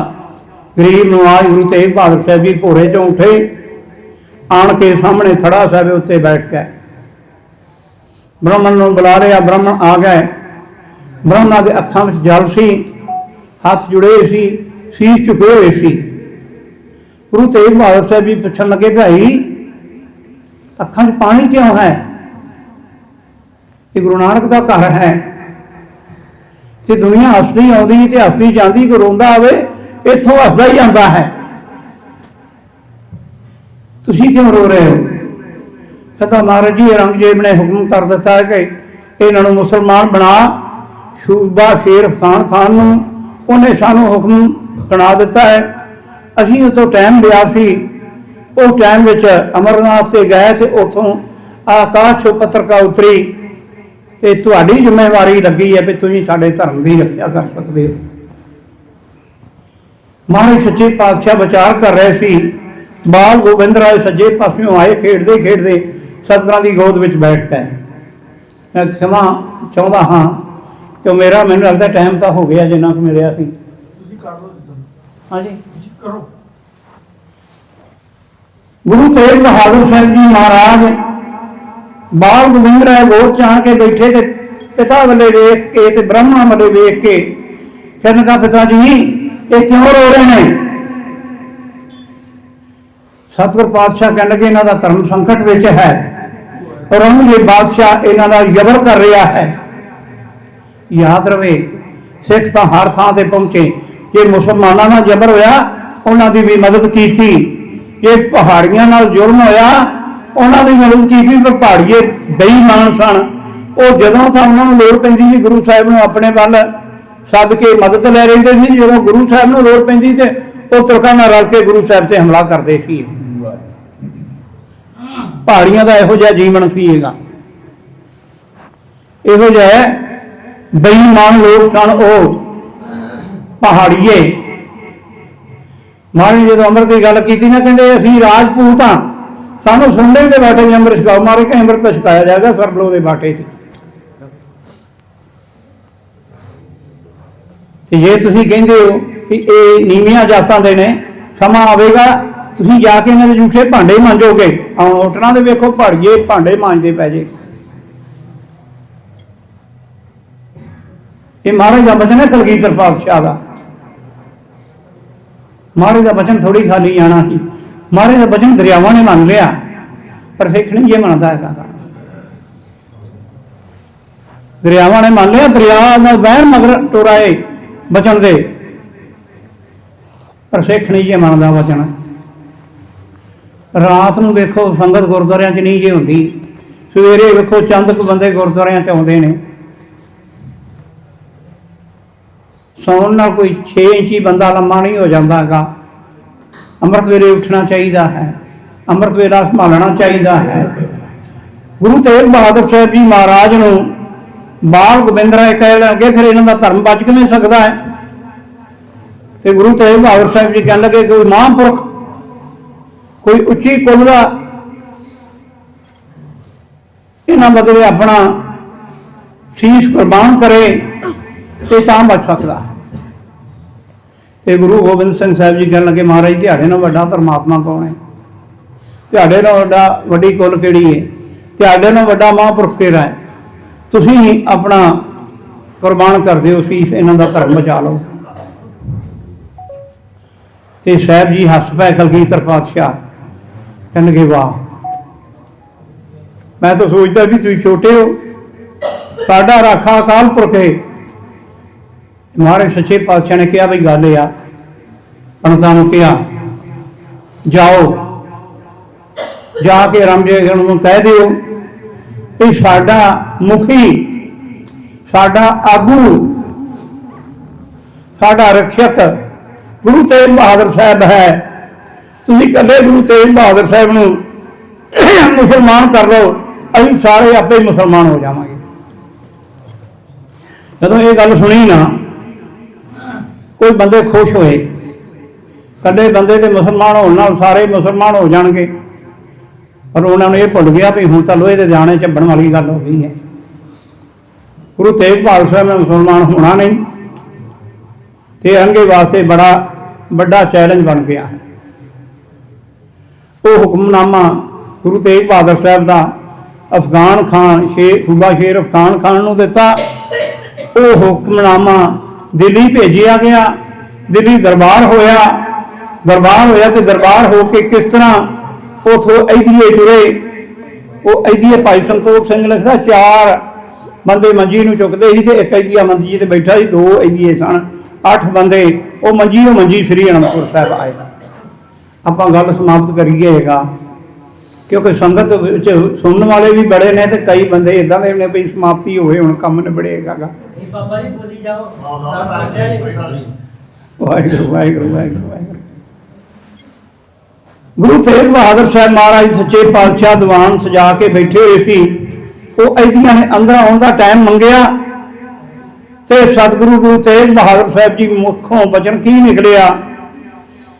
ਗਰੀਬ ਨਵਾਜ ਗੁਰੂ ਤੇਗ ਬਹਾਦਰ ਸਾਹਿਬ ਜੀ ਭੋਰੇ ਚੋਂ ਉੱਠੇ। ਆਣ ਕੇ ਸਾਹਮਣੇ ਥੜਾ ਸਾਹਿਬ ਉੱਤੇ ਬੈਠ ਕੇ ਬ੍ਰਾਹਮਣ ਨੂੰ ਬੁਲਾ ਰਿਹਾ, ਬ੍ਰਾਹਮਣ ਆ ਗਏ ਬ੍ਰਾਹਮਣਾਂ ਦੇ ਅੱਖਾਂ ਵਿੱਚ ਜਲ ਸੀ, ਹੱਥ ਜੁੜੇ ਹੋਏ ਸੀ, ਸੀਸ ਝੁਕੇ ਹੋਏ ਸੀ। ਗੁਰੂ ਤੇਗ ਬਹਾਦਰ ਸਾਹਿਬ ਜੀ ਪੁੱਛਣ ਲੱਗੇ, ਭਾਈ, ਅੱਖਾਂ 'ਚ ਪਾਣੀ ਕਿਉਂ ਹੈ? ਇਹ ਗੁਰੂ ਨਾਨਕ ਦਾ ਘਰ ਹੈ। ਤੇ ਦੁਨੀਆ ਹੱਸਦੀ ਆਉਂਦੀ ਤੇ ਹੱਸਦੀ ਜਾਂਦੀ ਕੋ ਰੋਂਦਾ ਆਵੇ, ਇੱਥੋਂ ਹੱਸਦਾ ਹੀ ਜਾਂਦਾ ਹੈ। ਤੁਸੀਂ ਕਿਉਂ ਰੋ ਰਹੇ ਹੋ? ਕਹਿੰਦਾ ਮਹਾਰਾਜ ਜੀ ਔਰੰਗਜ਼ੇਬ ਨੇ ਹੁਕਮ ਕਰ ਦਿੱਤਾ ਹੈ ਕਿ ਇਹਨਾਂ ਨੂੰ ਮੁਸਲਮਾਨ ਬਣਾ, ਸੂਬਾ ਸ਼ੇਰ ਖਾਨ ਖਾਨ ਨੂੰ, ਉਹਨੇ ਸਾਨੂੰ ਹੁਕਮ ਬਣਾ ਦਿੱਤਾ ਹੈ। ਅਸੀਂ ਉਤੋਂ ਟਾਈਮ ਲਿਆ ਸੀ। ਉਸ ਟਾਈਮ ਵਿੱਚ ਅਮਰਨਾਥ ਤੇ ਗਏ ਤੇ ਉਥੋਂ ਆਕਾਸ਼ ਚੋਂ ਪੱਤਰਕਾ ਉਤਰੀ ਤੇ ਤੁਹਾਡੀ ਜ਼ਿੰਮੇਵਾਰੀ ਲੱਗੀ ਹੈ ਵੀ ਤੁਸੀਂ ਸਾਡੇ ਧਰਮ ਦੀ ਰੱਖਿਆ ਕਰ ਸਕਦੇ ਹੋ। ਮਹਾਰਾਜ ਸੱਚੇ ਪਾਤਸ਼ਾਹ ਵਿਚਾਰ ਕਰ ਰਹੇ ਸੀ। ਬਾਲ ਗੋਬਿੰਦ ਰਾਏ ਸੱਜੇ ਪਾਸਿਓਂ ਆਏ ਖੇਡਦੇ ਖੇਡਦੇ ਸਤਿਗੁਰਾਂ ਦੀ ਗੋਦ ਵਿੱਚ ਬੈਠ ਗਏ ਮੈਂ ਖਿਮਾ ਚਾਹੁੰਦਾ ਹਾਂ ਕਿ ਮੇਰਾ ਮੈਨੂੰ ਲੱਗਦਾ ਟਾਈਮ ਤਾਂ ਹੋ ਗਿਆ ਜਿੰਨਾ ਕੁ ਮਿਲਿਆ ਸੀ। ਤੁਸੀਂ ਕਰ ਲਓ ਜਿੱਦਾਂ। ਹਾਂਜੀ। ਤੁਸੀਂ ਕਰੋ। ਗੁਰੂ ਤੇਗ ਬਹਾਦਰ ਸਾਹਿਬ ਜੀ ਮਹਾਰਾਜ ਬਾਲ ਗੋਬਿੰਦ ਰਾਏ ਗੋਦ ਚਾਣ ਕੇ ਬੈਠੇ ਤੇ ਪਿਤਾ ਵੱਲੇ ਵੇਖ ਕੇ ਤੇ ਬ੍ਰਹਮਾ ਵੱਲੇ ਵੇਖ ਕੇ ਕਹਿੰਦੇ ਕਾ ਪਿਤਾ ਜੀ ਇਹ ਕਿਉਂ ਰੋ ਰਹੇ ਨੇ? ਸਤਿਗੁਰ ਪਾਤਸ਼ਾਹ ਕਹਿਣ ਲੱਗੇ ਇਹਨਾਂ ਦਾ ਧਰਮ ਸੰਕਟ ਵਿੱਚ ਹੈ। ਔਰੰਗਜ਼ੇਬ ਬਾਦਸ਼ਾਹ ਇਹਨਾਂ ਦਾ ਜ਼ਬਰ ਕਰ ਰਿਹਾ ਹੈ। ਯਾਦ ਰਵੇ, ਸਿੱਖ ਤਾਂ ਹਰ ਥਾਂ ਤੇ ਪਹੁੰਚੇ। ਜੇ ਮੁਸਲਮਾਨਾਂ ਨਾਲ ਜ਼ਬਰ ਹੋਇਆ, ਉਹਨਾਂ ਦੀ ਵੀ ਮਦਦ ਕੀਤੀ। ਜੇ ਪਹਾੜੀਆਂ ਨਾਲ ਜ਼ੁਲਮ ਹੋਇਆ, ਉਹਨਾਂ ਦੀ ਮਦਦ ਕੀਤੀ, ਪਰ ਪਹਾੜੀਏ ਬੇਈਮਾਨ ਸਨ। ਉਹ ਜਦੋਂ ਤਾਂ ਉਹਨਾਂ ਨੂੰ ਲੋੜ ਪੈਂਦੀ ਸੀ, ਗੁਰੂ ਸਾਹਿਬ ਨੂੰ ਆਪਣੇ ਵੱਲ ਸੱਦ ਕੇ ਮਦਦ ਲੈ ਰਹਿੰਦੇ ਸੀ। ਜਦੋਂ ਗੁਰੂ ਸਾਹਿਬ ਨੂੰ ਲੋੜ ਪੈਂਦੀ ਤੇ ਉਹ ਤੁਰਕਾਂ ਨਾਲ ਰਲ ਕੇ ਗੁਰੂ ਸਾਹਿਬ ਤੇ ਹਮਲਾ ਕਰਦੇ ਸੀ। ਪਹਾੜੀਆਂ ਦਾ ਇਹੋ ਜਿਹਾ ਜੀਵਨ ਸੀ ਹੈਗਾ ਇਹੋ ਜਿਹਾ ਬੇਈਮਾਨ ਲੋਕ ਸਨ ਉਹ, ਪਹਾੜੀਏ। ਮਹਾਰਾਜ ਜਦੋਂ ਅੰਮ੍ਰਿਤ ਦੀ ਗੱਲ ਕੀਤੀ ਨਾ, ਕਹਿੰਦੇ ਅਸੀਂ ਰਾਜਪੂਤ ਹਾਂ। ਸਾਨੂੰ ਸੁਣਨੇ ਦੇ ਬਾਟੇ 'ਚ ਅੰਮ੍ਰਿਤ ਛਕਾਓ। ਮਾਰੇ ਕਿ ਅੰਮ੍ਰਿਤ ਤਾਂ ਛਕਾਇਆ ਜਾਏਗਾ ਸਰਬਲੋ ਦੇ ਬਾਟੇ 'ਚ। ਤੇ ਜੇ ਤੁਸੀਂ ਕਹਿੰਦੇ ਹੋ ਕਿ ਇਹ ਨੀਵੀਆਂ ਜਾਤਾਂ ਦੇ ਨੇ, ਸਮਾਂ ਆਵੇਗਾ ਤੁਸੀਂ ਜਾ ਕੇ ਇਹਨਾਂ ਦੇ ਝੂਠੇ ਭਾਂਡੇ ਮਾਂਜੋਗੇ। ਆਹ ਹੋਟਲਾਂ ਦੇ ਵੇਖੋ, ਭਾੜੀਏ ਭਾਂਡੇ ਮਾਂਜਦੇ ਪੈ ਜੇ। ਇਹ ਮਹਾਰਾਜ ਦਾ ਬਚਨ ਹੈ ਕਲਗੀਧਰ ਪਾਤਸ਼ਾਹ ਦਾ। ਮਹਾਰਾਜ ਦਾ ਬਚਨ ਥੋੜੀ ਖਾਲੀ ਆਣਾ ਸੀ। ਮਹਾਰਾਜ ਦਾ ਬਚਨ ਦਰਿਆਵਾਂ ਨੇ ਮੰਨ ਲਿਆ। ਪਰ ਸਿੱਖ ਨਹੀਂ ਇਹ ਮੰਨਦਾ ਹੈਗਾ ਦਰਿਆਵਾਂ ਨੇ ਮੰਨ ਲਿਆ, ਦਰਿਆ ਦਾ ਵਹਿਣ ਮਗਰ ਟੁਰਾਏ ਬਚਨ ਦੇ। ਪਰ ਸਿੱਖ ਨਹੀਂ ਇਹ ਮੰਨਦਾ ਬਚਨ। ਰਾਤ ਨੂੰ ਵੇਖੋ ਸੰਗਤ ਗੁਰਦੁਆਰਿਆਂ 'ਚ ਨਹੀਂ ਜੇ ਹੁੰਦੀ। ਸਵੇਰੇ ਵੇਖੋ ਚੰਦ ਕੁ ਬੰਦੇ ਗੁਰਦੁਆਰਿਆਂ 'ਚ ਆਉਂਦੇ ਨੇ। ਸੌਣ ਨਾਲ ਕੋਈ 6 ਇੰਚੀ ਬੰਦਾ ਲੰਮਾ ਨਹੀਂ ਹੋ ਜਾਂਦਾਗਾ ਅੰਮ੍ਰਿਤ ਵੇਲੇ ਉੱਠਣਾ ਚਾਹੀਦਾ ਹੈ। ਅੰਮ੍ਰਿਤ ਵੇਲਾ ਸੰਭਾਲਣਾ ਚਾਹੀਦਾ ਹੈ। ਗੁਰੂ ਤੇਗ ਬਹਾਦਰ ਸਾਹਿਬ ਜੀ ਮਹਾਰਾਜ ਨੂੰ ਬਾਲ ਗੋਬਿੰਦ ਰਾਏ ਕਹਿ ਲੱਗੇ ਫਿਰ ਇਹਨਾਂ ਦਾ ਧਰਮ ਬਚ ਕਿਵੇਂ ਸਕਦਾ ਹੈ? ਤੇ ਗੁਰੂ ਤੇਗ ਬਹਾਦਰ ਸਾਹਿਬ ਜੀ ਕਹਿਣ ਲੱਗੇ ਕੋਈ ਮਹਾਂਪੁਰਖ ਕੋਈ ਉੱਚੀ ਕੁੱਲ ਦਾ, ਇਹਨਾਂ ਬਦਲੇ ਆਪਣਾ ਸੀਸ ਕੁਰਬਾਨ ਕਰੇ ਤੇ ਤਾਂ ਬਚ ਸਕਦਾ। ਹੈ ਤੇ ਗੁਰੂ ਗੋਬਿੰਦ ਸਿੰਘ ਸਾਹਿਬ ਜੀ ਕਹਿਣ ਲੱਗੇ, ਮਹਾਰਾਜ ਤੁਹਾਡੇ ਨਾਲ ਵੱਡਾ ਪਰਮਾਤਮਾ ਕੌਣ ਹੈ? ਤੁਹਾਡੇ ਨਾਲ ਵੱਡਾ ਵੱਡੀ ਕੁੱਲ ਕਿਹੜੀ ਹੈ? ਤੁਹਾਡੇ ਨਾਲ ਵੱਡਾ ਮਹਾਂਪੁਰਖ ਕਿਹੜਾ ਹੈ? ਤੁਸੀਂ ਆਪਣਾ ਕੁਰਬਾਨ ਕਰ ਦਿਓ, ਸੀਸ ਇਹਨਾਂ ਦਾ ਧਰਮ ਬਚਾ ਲਓ। ਤੇ ਸਾਹਿਬ ਜੀ ਹੱਸ ਪੈ ਕਲਗੀਧਰ ਪਾਤਸ਼ਾਹ। ਕਹਿਣਗੇ, ਵਾਹ। ਮੈਂ ਤਾਂ ਸੋਚਦਾ ਵੀ ਤੁਸੀਂ ਛੋਟੇ ਹੋ। ਸਾਡਾ ਰਾਖਾ ਅਕਾਲ ਪੁਰਖ ਹੈ ਮਹਾਰਾਜ ਸੱਚੇ ਪਾਤਸ਼ਾਹ ਨੇ ਕਿਹਾ, ਬਈ ਗੱਲ ਆ। ਪੰਡਤਾਂ ਨੂੰ ਕਿਹਾ, ਜਾਓ, ਜਾ ਕੇ ਰਾਮਜੇ ਨੂੰ ਕਹਿ ਦਿਓ ਕਿ ਸਾਡਾ ਮੁਖੀ, ਸਾਡਾ ਆਗੂ, ਸਾਡਾ ਰਖਿਅਕ ਗੁਰੂ ਤੇਗ ਬਹਾਦਰ ਸਾਹਿਬ ਹੈ। ਤੁਸੀਂ ਕੱਲੇ ਗੁਰੂ ਤੇਗ ਬਹਾਦਰ ਸਾਹਿਬ ਨੂੰ ਮੁਸਲਮਾਨ ਕਰ ਲਓ, ਅਸੀਂ ਸਾਰੇ ਆਪੇ ਹੀ ਮੁਸਲਮਾਨ ਹੋ ਜਾਵਾਂਗੇ। ਜਦੋਂ ਇਹ ਗੱਲ ਸੁਣੀ ਨਾ, ਕੋਈ ਬੰਦੇ ਖੁਸ਼ ਹੋਏ ਕੱਲੇ ਬੰਦੇ ਦੇ ਮੁਸਲਮਾਨ ਹੋਣ ਨਾਲ ਸਾਰੇ ਮੁਸਲਮਾਨ ਹੋ ਜਾਣਗੇ। ਪਰ ਉਹਨਾਂ ਨੂੰ ਇਹ ਭੁੱਲ ਗਿਆ ਵੀ ਹੁਣ ਤਾਂ ਲੋਹੇ ਦੇ ਜਾਣੇ ਚੱਬਣ ਵਾਲੀ ਗੱਲ ਹੋ ਗਈ ਹੈ। ਗੁਰੂ ਤੇਗ ਬਹਾਦਰ ਸਾਹਿਬ ਨੇ ਮੁਸਲਮਾਨ ਹੋਣਾ ਨਹੀਂ, ਤੇ ਅੰਗੇ ਵਾਸਤੇ ਬੜਾ ਵੱਡਾ ਚੈਲੰਜ ਬਣ ਗਿਆ। ਹੈ ਉਹ ਹੁਕਮਨਾਮਾ ਗੁਰੂ ਤੇਗ ਬਹਾਦਰ ਸਾਹਿਬ ਦਾ ਅਫਗਾਨ ਖਾਨ ਸ਼ੇਰ ਸੂਬਾ ਸ਼ੇਰ ਅਫਗਾਨ ਖਾਨ ਨੂੰ ਦਿੱਤਾ। ਉਹ ਹੁਕਮਨਾਮਾ ਦਿੱਲੀ ਭੇਜਿਆ ਗਿਆ। ਦਿੱਲੀ ਦਰਬਾਰ ਹੋਇਆ। ਦਰਬਾਰ ਹੋਇਆ ਤੇ ਦਰਬਾਰ ਹੋ ਕੇ ਕਿਸ ਤਰ੍ਹਾਂ ਉਥੋਂ ਐਦੀਏ ਟੁਰੇ ਉਹ ਐਦੀਏ ਭਾਈ ਸੰਤੋਖ ਸਿੰਘ ਲਿਖਦਾ, ਚਾਰ ਬੰਦੇ ਮੰਜੀ ਨੂੰ ਚੁੱਕਦੇ ਸੀ ਤੇ ਇੱਕ ਐਦੀਆ ਮੰਜੀ ਤੇ ਬੈਠਾ ਸੀ, ਦੋ ਐਦੀਏ ਸਨ, ਅੱਠ ਬੰਦੇ। ਉਹ ਮੰਜੀ ਉਹ ਮੰਜੀ ਸ੍ਰੀ ਅਨੰਦਪੁਰ ਸਾਹਿਬ ਆਏ। ਆਪਾਂ ਗੱਲ ਸਮਾਪਤ ਕਰੀਏਗਾ ਕਿਉਂਕਿ ਸੰਗਤ ਵਿੱਚ ਸੁਣਨ ਵਾਲੇ ਵੀ ਬੜੇ ਨੇ ਤੇ ਕਈ ਬੰਦੇ ਇਦਾਂ ਦੇ ਨੇ ਵੀ ਸਮਾਪਤੀ ਹੋਵੇ ਹੁਣ ਕੰਮ ਨਿਬੜੇਗਾ ਬਾਬਾ ਜੀ ਬੋਲੀ ਜਾਓ। ਨਹੀਂ। ਵਾਹਿਗੁਰੂ ਵਾਹਿਗੁਰੂ ਵਾਹਿਗੁਰੂ ਵਾਹਿਗੁਰੂ। ਗੁਰੂ ਤੇਗ ਬਹਾਦਰ ਸਾਹਿਬ ਮਹਾਰਾਜ ਸੱਚੇ ਪਾਤਸ਼ਾਹ ਦੀਵਾਨ ਸਜਾ ਕੇ ਬੈਠੇ ਹੋਏ ਸੀ। ਉਹ ਐਦੀਆਂ ਨੇ ਅੰਦਰ ਆਉਣ ਦਾ ਟਾਈਮ ਮੰਗਿਆ। ਤੇ ਸਤਿਗੁਰੂ ਗੁਰੂ ਤੇਗ ਬਹਾਦਰ ਸਾਹਿਬ ਜੀ ਮੁਖੋਂ ਬਚਨ ਕੀ ਨਿਕਲਿਆ?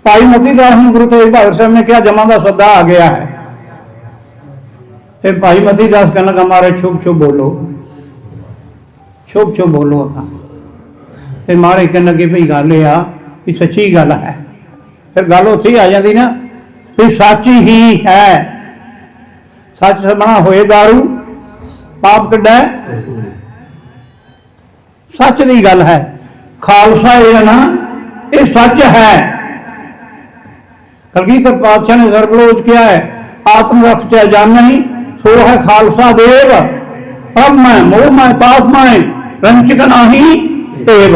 ਭਾਈ ਮਤੀ ਦਾਸ ਨੂੰ ਗੁਰੂ ਤੇਗ ਬਹਾਦਰ ਸਾਹਿਬ ਨੇ ਕਿਹਾ, ਜਮਾਂ ਦਾ ਸੱਦਾ ਆ ਗਿਆ ਹੈ। ਤੇ ਭਾਈ ਮਤੀ ਦਾਸ ਕਹਿਣ ਲੱਗਾ ਮਾਰੇ ਛੁਪ ਛੁਪ ਬੋਲੋ। ਛੁਪ ਛੁਪ ਬੋਲੋ ਆਪਾਂ। ਤੇ ਮਾਰੇ ਕਹਿਣ ਲੱਗੇ, ਭਈ ਗੱਲ ਇਹ ਆ ਵੀ ਸੱਚੀ ਗੱਲ ਹੈ। ਫਿਰ ਗੱਲ ਉੱਥੇ ਹੀ ਆ ਜਾਂਦੀ ਨਾ, ਵੀ ਸੱਚ ਹੀ ਹੈ। ਸੱਚ ਬਣਾ ਹੋਏ ਦਾਰੂ, ਪਾਪ ਕੱਢੈ। ਸੱਚ ਦੀ ਗੱਲ ਹੈ। ਖਾਲਸਾ ਇਹ ਹੈ ਨਾ, ਇਹ ਸੱਚ ਹੈ। ਕਲਗੀਧਰ ਪਾਤਸ਼ਾਹ ਨੇ ਸਰਬਲੋਚ ਕਿਹਾ ਹੈ ਆਤਮ ਰਖ ਜਾਣਨੀ ਸੋ ਹੈ ਖਾਲਸਾ ਦੇਵ ਅਬ ਮੈਂ ਮੋਹ ਮੈਂ ਤਾਸ ਮੈਂ ਰੰਚਕ ਨਾਹੀ ਤੇਵ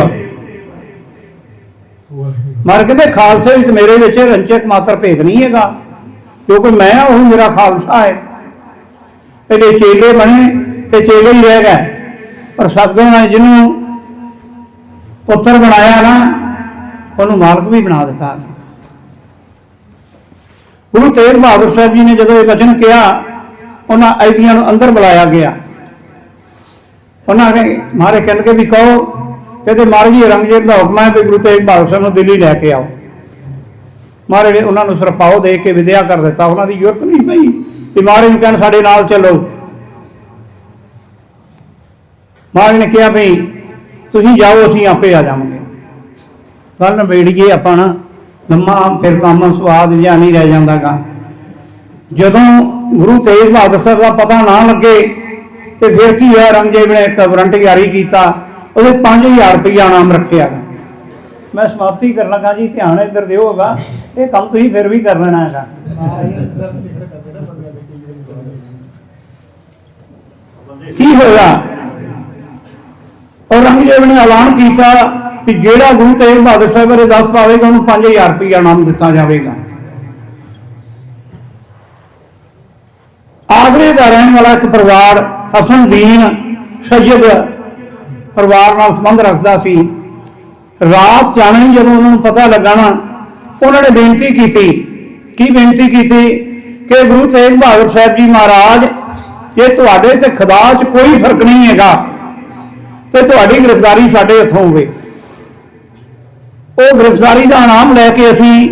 ਮਰ ਕਹਿੰਦੇ ਖਾਲਸੇ ਵਿੱਚ ਮੇਰੇ ਵਿੱਚ ਰੰਚਕ ਮਾਤਰ ਭੇਦ ਨਹੀਂ ਹੈਗਾ ਕਿਉਂਕਿ ਮੈਂ ਹਾਂ, ਉਹ ਮੇਰਾ ਖਾਲਸਾ ਹੈ। ਇਹਦੇ ਚੇਲੇ ਬਣੇ ਤੇ ਚੇਲੇ ਹੀ ਰਹਿ ਗਏ। ਪਰ ਸਤਿਗੁਰੂ ਨੇ ਜਿਹਨੂੰ ਪੁੱਤਰ ਬਣਾਇਆ ਨਾ ਉਹਨੂੰ ਮਾਲਕ ਵੀ ਬਣਾ ਦਿੱਤਾ। ਗੁਰੂ ਤੇਗ ਬਹਾਦਰ ਸਾਹਿਬ ਜੀ ਨੇ ਜਦੋਂ ਇਹ ਵਚਨ ਕਿਹਾ, ਉਹਨਾਂ ਐਦੀਆਂ ਨੂੰ ਅੰਦਰ ਬੁਲਾਇਆ ਗਿਆ। ਉਹਨਾਂ ਨੇ ਮਾਰੇ ਕਹਿਣ ਕੇ ਵੀ ਕਹੋ, ਕਹਿੰਦੇ ਮਹਾਰਾਜ ਜੀ, ਰੰਗਜੀਤ ਦਾ ਹੁਕਮ ਹੈ ਵੀ ਗੁਰੂ ਤੇਗ ਬਹਾਦਰ ਸਾਹਿਬ ਨੂੰ ਦਿੱਲੀ ਲੈ ਕੇ ਆਓ। ਮਹਾਰਾਜ ਨੇ ਉਹਨਾਂ ਨੂੰ ਸਰਪਾਉ ਦੇ ਕੇ ਵਿਦਿਆ ਕਰ ਦਿੱਤਾ। ਉਹਨਾਂ ਦੀ ਜ਼ਰੂਰਤ ਨਹੀਂ ਪਈ ਵੀ ਮਹਾਰਾਜ ਨੂੰ ਕਹਿਣ ਸਾਡੇ ਨਾਲ ਚੱਲੋ। ਮਹਾਰਾਜ ਨੇ ਕਿਹਾ ਵੀ ਤੁਸੀਂ ਜਾਓ, ਅਸੀਂ ਆਪੇ ਆ ਜਾਵਾਂਗੇ। ਗੱਲ ਨਿਬੇੜੀਏ ਆਪਾਂ ਨਾ। ਲੰਮਾ ਫਿਰ ਕੰਮ ਸਵਾਦ ਜਾਂ ਨਹੀਂ ਰਹਿ ਜਾਂਦਾਗਾ। ਜਦੋਂ ਗੁਰੂ ਤੇਗ ਬਹਾਦਰ ਸਾਹਿਬ ਦਾ ਪਤਾ ਨਾ ਲੱਗੇ ਤੇ ਫਿਰ ਕੀ ਹੋਇਆ? ਰੰਗਜੀਤ ਨੇ ਇੱਕ ਵਾਰੰਟ ਜਾਰੀ ਕੀਤਾ, ਉਹਦੇ 5000 ਰੁਪਇਆ ਨਾਮ ਰੱਖਿਆ। ਗਾ। ਮੈਂ ਸਮਾਪਤੀ ਕਰਨ ਲੱਗਾ ਜੀ, ਧਿਆਨ ਇੱਧਰ ਦਿਓਗਾ। ਇਹ ਕੰਮ ਤੁਸੀਂ ਫਿਰ ਵੀ ਕਰ ਲੈਣਾ ਹੈਗਾ। ਕੀ ਹੋਇਆ? ਔਰੰਗਜ਼ੇਬ ਨੇ ਐਲਾਨ ਕੀਤਾ। ਕਿ ਜਿਹੜਾ ਗੁਰੂ ਤੇਗ ਬਹਾਦਰ ਸਾਹਿਬ ਬਾਰੇ ਦੱਸ ਪਾਵੇਗਾ, ਉਹਨੂੰ 5000 ਰੁਪਇਆ ਇਨਾਮ ਦਿੱਤਾ ਜਾਵੇਗਾ। ਆਗਰੇ ਦਾ ਰਹਿਣ ਵਾਲਾ ਇੱਕ ਪਰਿਵਾਰ, ਹਸਨਦੀਨ ਸੈਯਦ ਪਰਿਵਾਰ ਨਾਲ ਸੰਬੰਧ ਰੱਖਦਾ ਸੀ। ਰਾਤ ਚਾਨਣੀ ਜਦੋਂ ਉਹਨਾਂ ਨੂੰ ਪਤਾ ਲੱਗਾ ਨਾ, ਉਹਨਾਂ ਨੇ ਬੇਨਤੀ ਕੀਤੀ। ਕੀ ਬੇਨਤੀ ਕੀਤੀ? ਕਿ ਗੁਰੂ ਤੇਗ ਬਹਾਦਰ ਸਾਹਿਬ ਜੀ ਮਹਾਰਾਜ, ਜੇ ਤੁਹਾਡੇ ਤੇ ਖੁਦਾ 'ਚ ਕੋਈ ਫ਼ਰਕ ਨਹੀਂ ਹੈਗਾ, ਤੇ ਤੁਹਾਡੀ ਗ੍ਰਿਫਤਾਰੀ ਸਾਡੇ ਹੱਥੋਂ ਹੋਵੇ। ਉਹ ਗ੍ਰਿਫਤਾਰੀ ਦਾ ਇਨਾਮ ਲੈ ਕੇ ਅਸੀਂ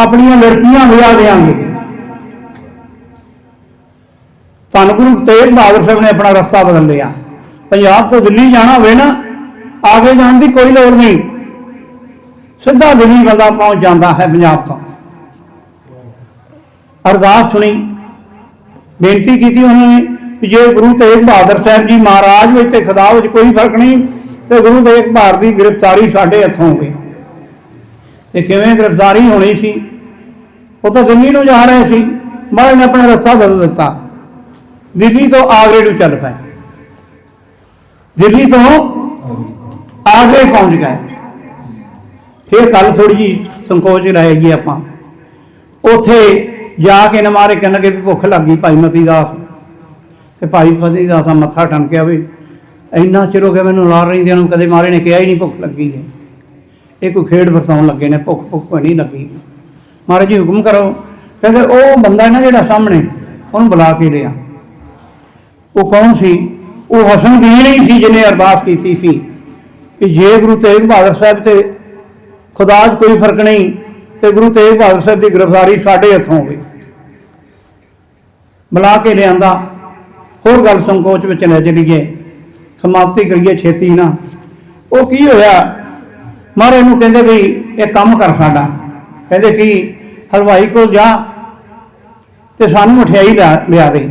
ਆਪਣੀਆਂ ਲੜਕੀਆਂ ਵਿਆਹ ਦੇਵਾਂਗੇ। ਧੰਨ ਗੁਰੂ ਤੇਗ ਬਹਾਦਰ ਸਾਹਿਬ ਨੇ ਆਪਣਾ ਰਸਤਾ ਬਦਲ ਲਿਆ। ਪੰਜਾਬ ਤੋਂ ਦਿੱਲੀ ਜਾਣਾ ਹੋਵੇ ਨਾ, ਆਗੇ ਜਾਣ ਦੀ ਕੋਈ ਲੋੜ ਨਹੀਂ। ਸਿੱਧਾ ਦਿੱਲੀ ਬੰਦਾ ਪਹੁੰਚ ਜਾਂਦਾ ਹੈ ਪੰਜਾਬ ਤੋਂ। ਅਰਦਾਸ ਸੁਣੀ। ਬੇਨਤੀ ਕੀਤੀ ਉਹਨਾਂ ਨੇ ਕਿ ਜੇ ਗੁਰੂ ਤੇਗ ਬਹਾਦਰ ਸਾਹਿਬ ਜੀ ਮਹਾਰਾਜ ਵਿੱਚ ਤੇ ਖੁਦਾ ਵਿੱਚ ਕੋਈ ਫ਼ਰਕ ਨਹੀਂ, ਤੇ ਗੁਰੂ ਤੇਗ ਬਹਾਦਰ ਦੀ ਗ੍ਰਿਫਤਾਰੀ ਸਾਡੇ ਹੱਥੋਂ ਹੋਵੇ। ਤੇ ਕਿਵੇਂ ਗ੍ਰਿਫਤਾਰੀ ਹੋਣੀ ਸੀ? ਉਹ ਤਾਂ ਦਿੱਲੀ ਨੂੰ ਜਾ ਰਹੇ ਸੀ। ਮਹਾਰਾਜ ਨੇ ਆਪਣਾ ਰਸਤਾ ਬਦਲ ਦਿੱਤਾ। ਦਿੱਲੀ ਤੋਂ ਆਗਰੇ ਨੂੰ ਚੱਲ ਪਏ। ਦਿੱਲੀ ਤੋਂ ਆਗਰੇ ਪਹੁੰਚ ਗਏ। ਫਿਰ ਕੱਲ ਥੋੜੀ ਜੀ ਸੰਕੋਚ ਰਹੇਗੀ ਆਪਾਂ। ਉੱਥੇ ਜਾ ਕੇ ਨਾ ਮਾਰੇ ਕਿ ਵੀ ਭੁੱਖ ਲੱਗੀ ਭਾਈ ਮਤੀ ਦਾਸ ਤੇ ਭਾਈ ਮਤੀ ਦਾਸ ਦਾ ਮੱਥਾ ਟੰਕਿਆ ਵੀ ਇੰਨਾ ਚਿਰ ਹੋ ਗਿਆ ਮੈਨੂੰ ਲਾਰ ਰਹਿੰਦਿਆਂ ਨੂੰ ਕਦੇ ਮਾਰੇ ਨੇ ਕਿਹਾ ਹੀ ਨਹੀਂ ਭੁੱਖ ਲੱਗੀ ਹੈ। ਇਹ ਕੋਈ ਖੇਡ ਵਰਤਾਉਣ ਲੱਗੇ ਨੇ, ਭੁੱਖ ਭੁੱਖ ਨਹੀਂ ਲੱਗੀ। ਮਹਾਰਾਜ ਜੀ ਹੁਕਮ ਕਰੋ ਕਹਿੰਦੇ ਉਹ ਬੰਦਾ ਨਾ ਜਿਹੜਾ ਸਾਹਮਣੇ, ਉਹਨੂੰ ਬੁਲਾ ਕੇ ਲਿਆ। ਉਹ ਕੌਣ ਸੀ? ਉਹ ਹਸਨ ਦੀਨ ਹੀ ਸੀ ਜਿਹਨੇ ਅਰਦਾਸ ਕੀਤੀ ਸੀ ਕਿ ਜੇ ਗੁਰੂ ਤੇਗ ਬਹਾਦਰ ਸਾਹਿਬ ਤੇ ਖੁਦਾ 'ਚ ਕੋਈ ਫ਼ਰਕ ਨਹੀਂ, ਤੇ ਗੁਰੂ ਤੇਗ ਬਹਾਦਰ ਸਾਹਿਬ ਦੀ ਗ੍ਰਿਫਤਾਰੀ ਸਾਡੇ ਹੱਥੋਂ ਹੋਵੇ। ਬੁਲਾ ਕੇ ਲਿਆਂਦਾ। ਹੋਰ ਗੱਲ ਸੰਕੋਚ ਵਿੱਚ ਲੈ ਚਲੀਏ। ਸਮਾਪਤੀ ਕਰੀਏ ਛੇਤੀ ਨਾ। ਉਹ ਕੀ ਹੋਇਆ? ਮਹਾਰਾਜ ਨੂੰ ਕਹਿੰਦੇ ਵੀ ਇਹ ਕੰਮ ਕਰ ਸਾਡਾ। ਕਹਿੰਦੇ ਕਿ ਹਲਵਾਈ ਕੋਲ ਜਾ ਤੇ ਸਾਨੂੰ ਮਠਿਆਈ ਲਿਆ ਲਿਆ ਦੇ।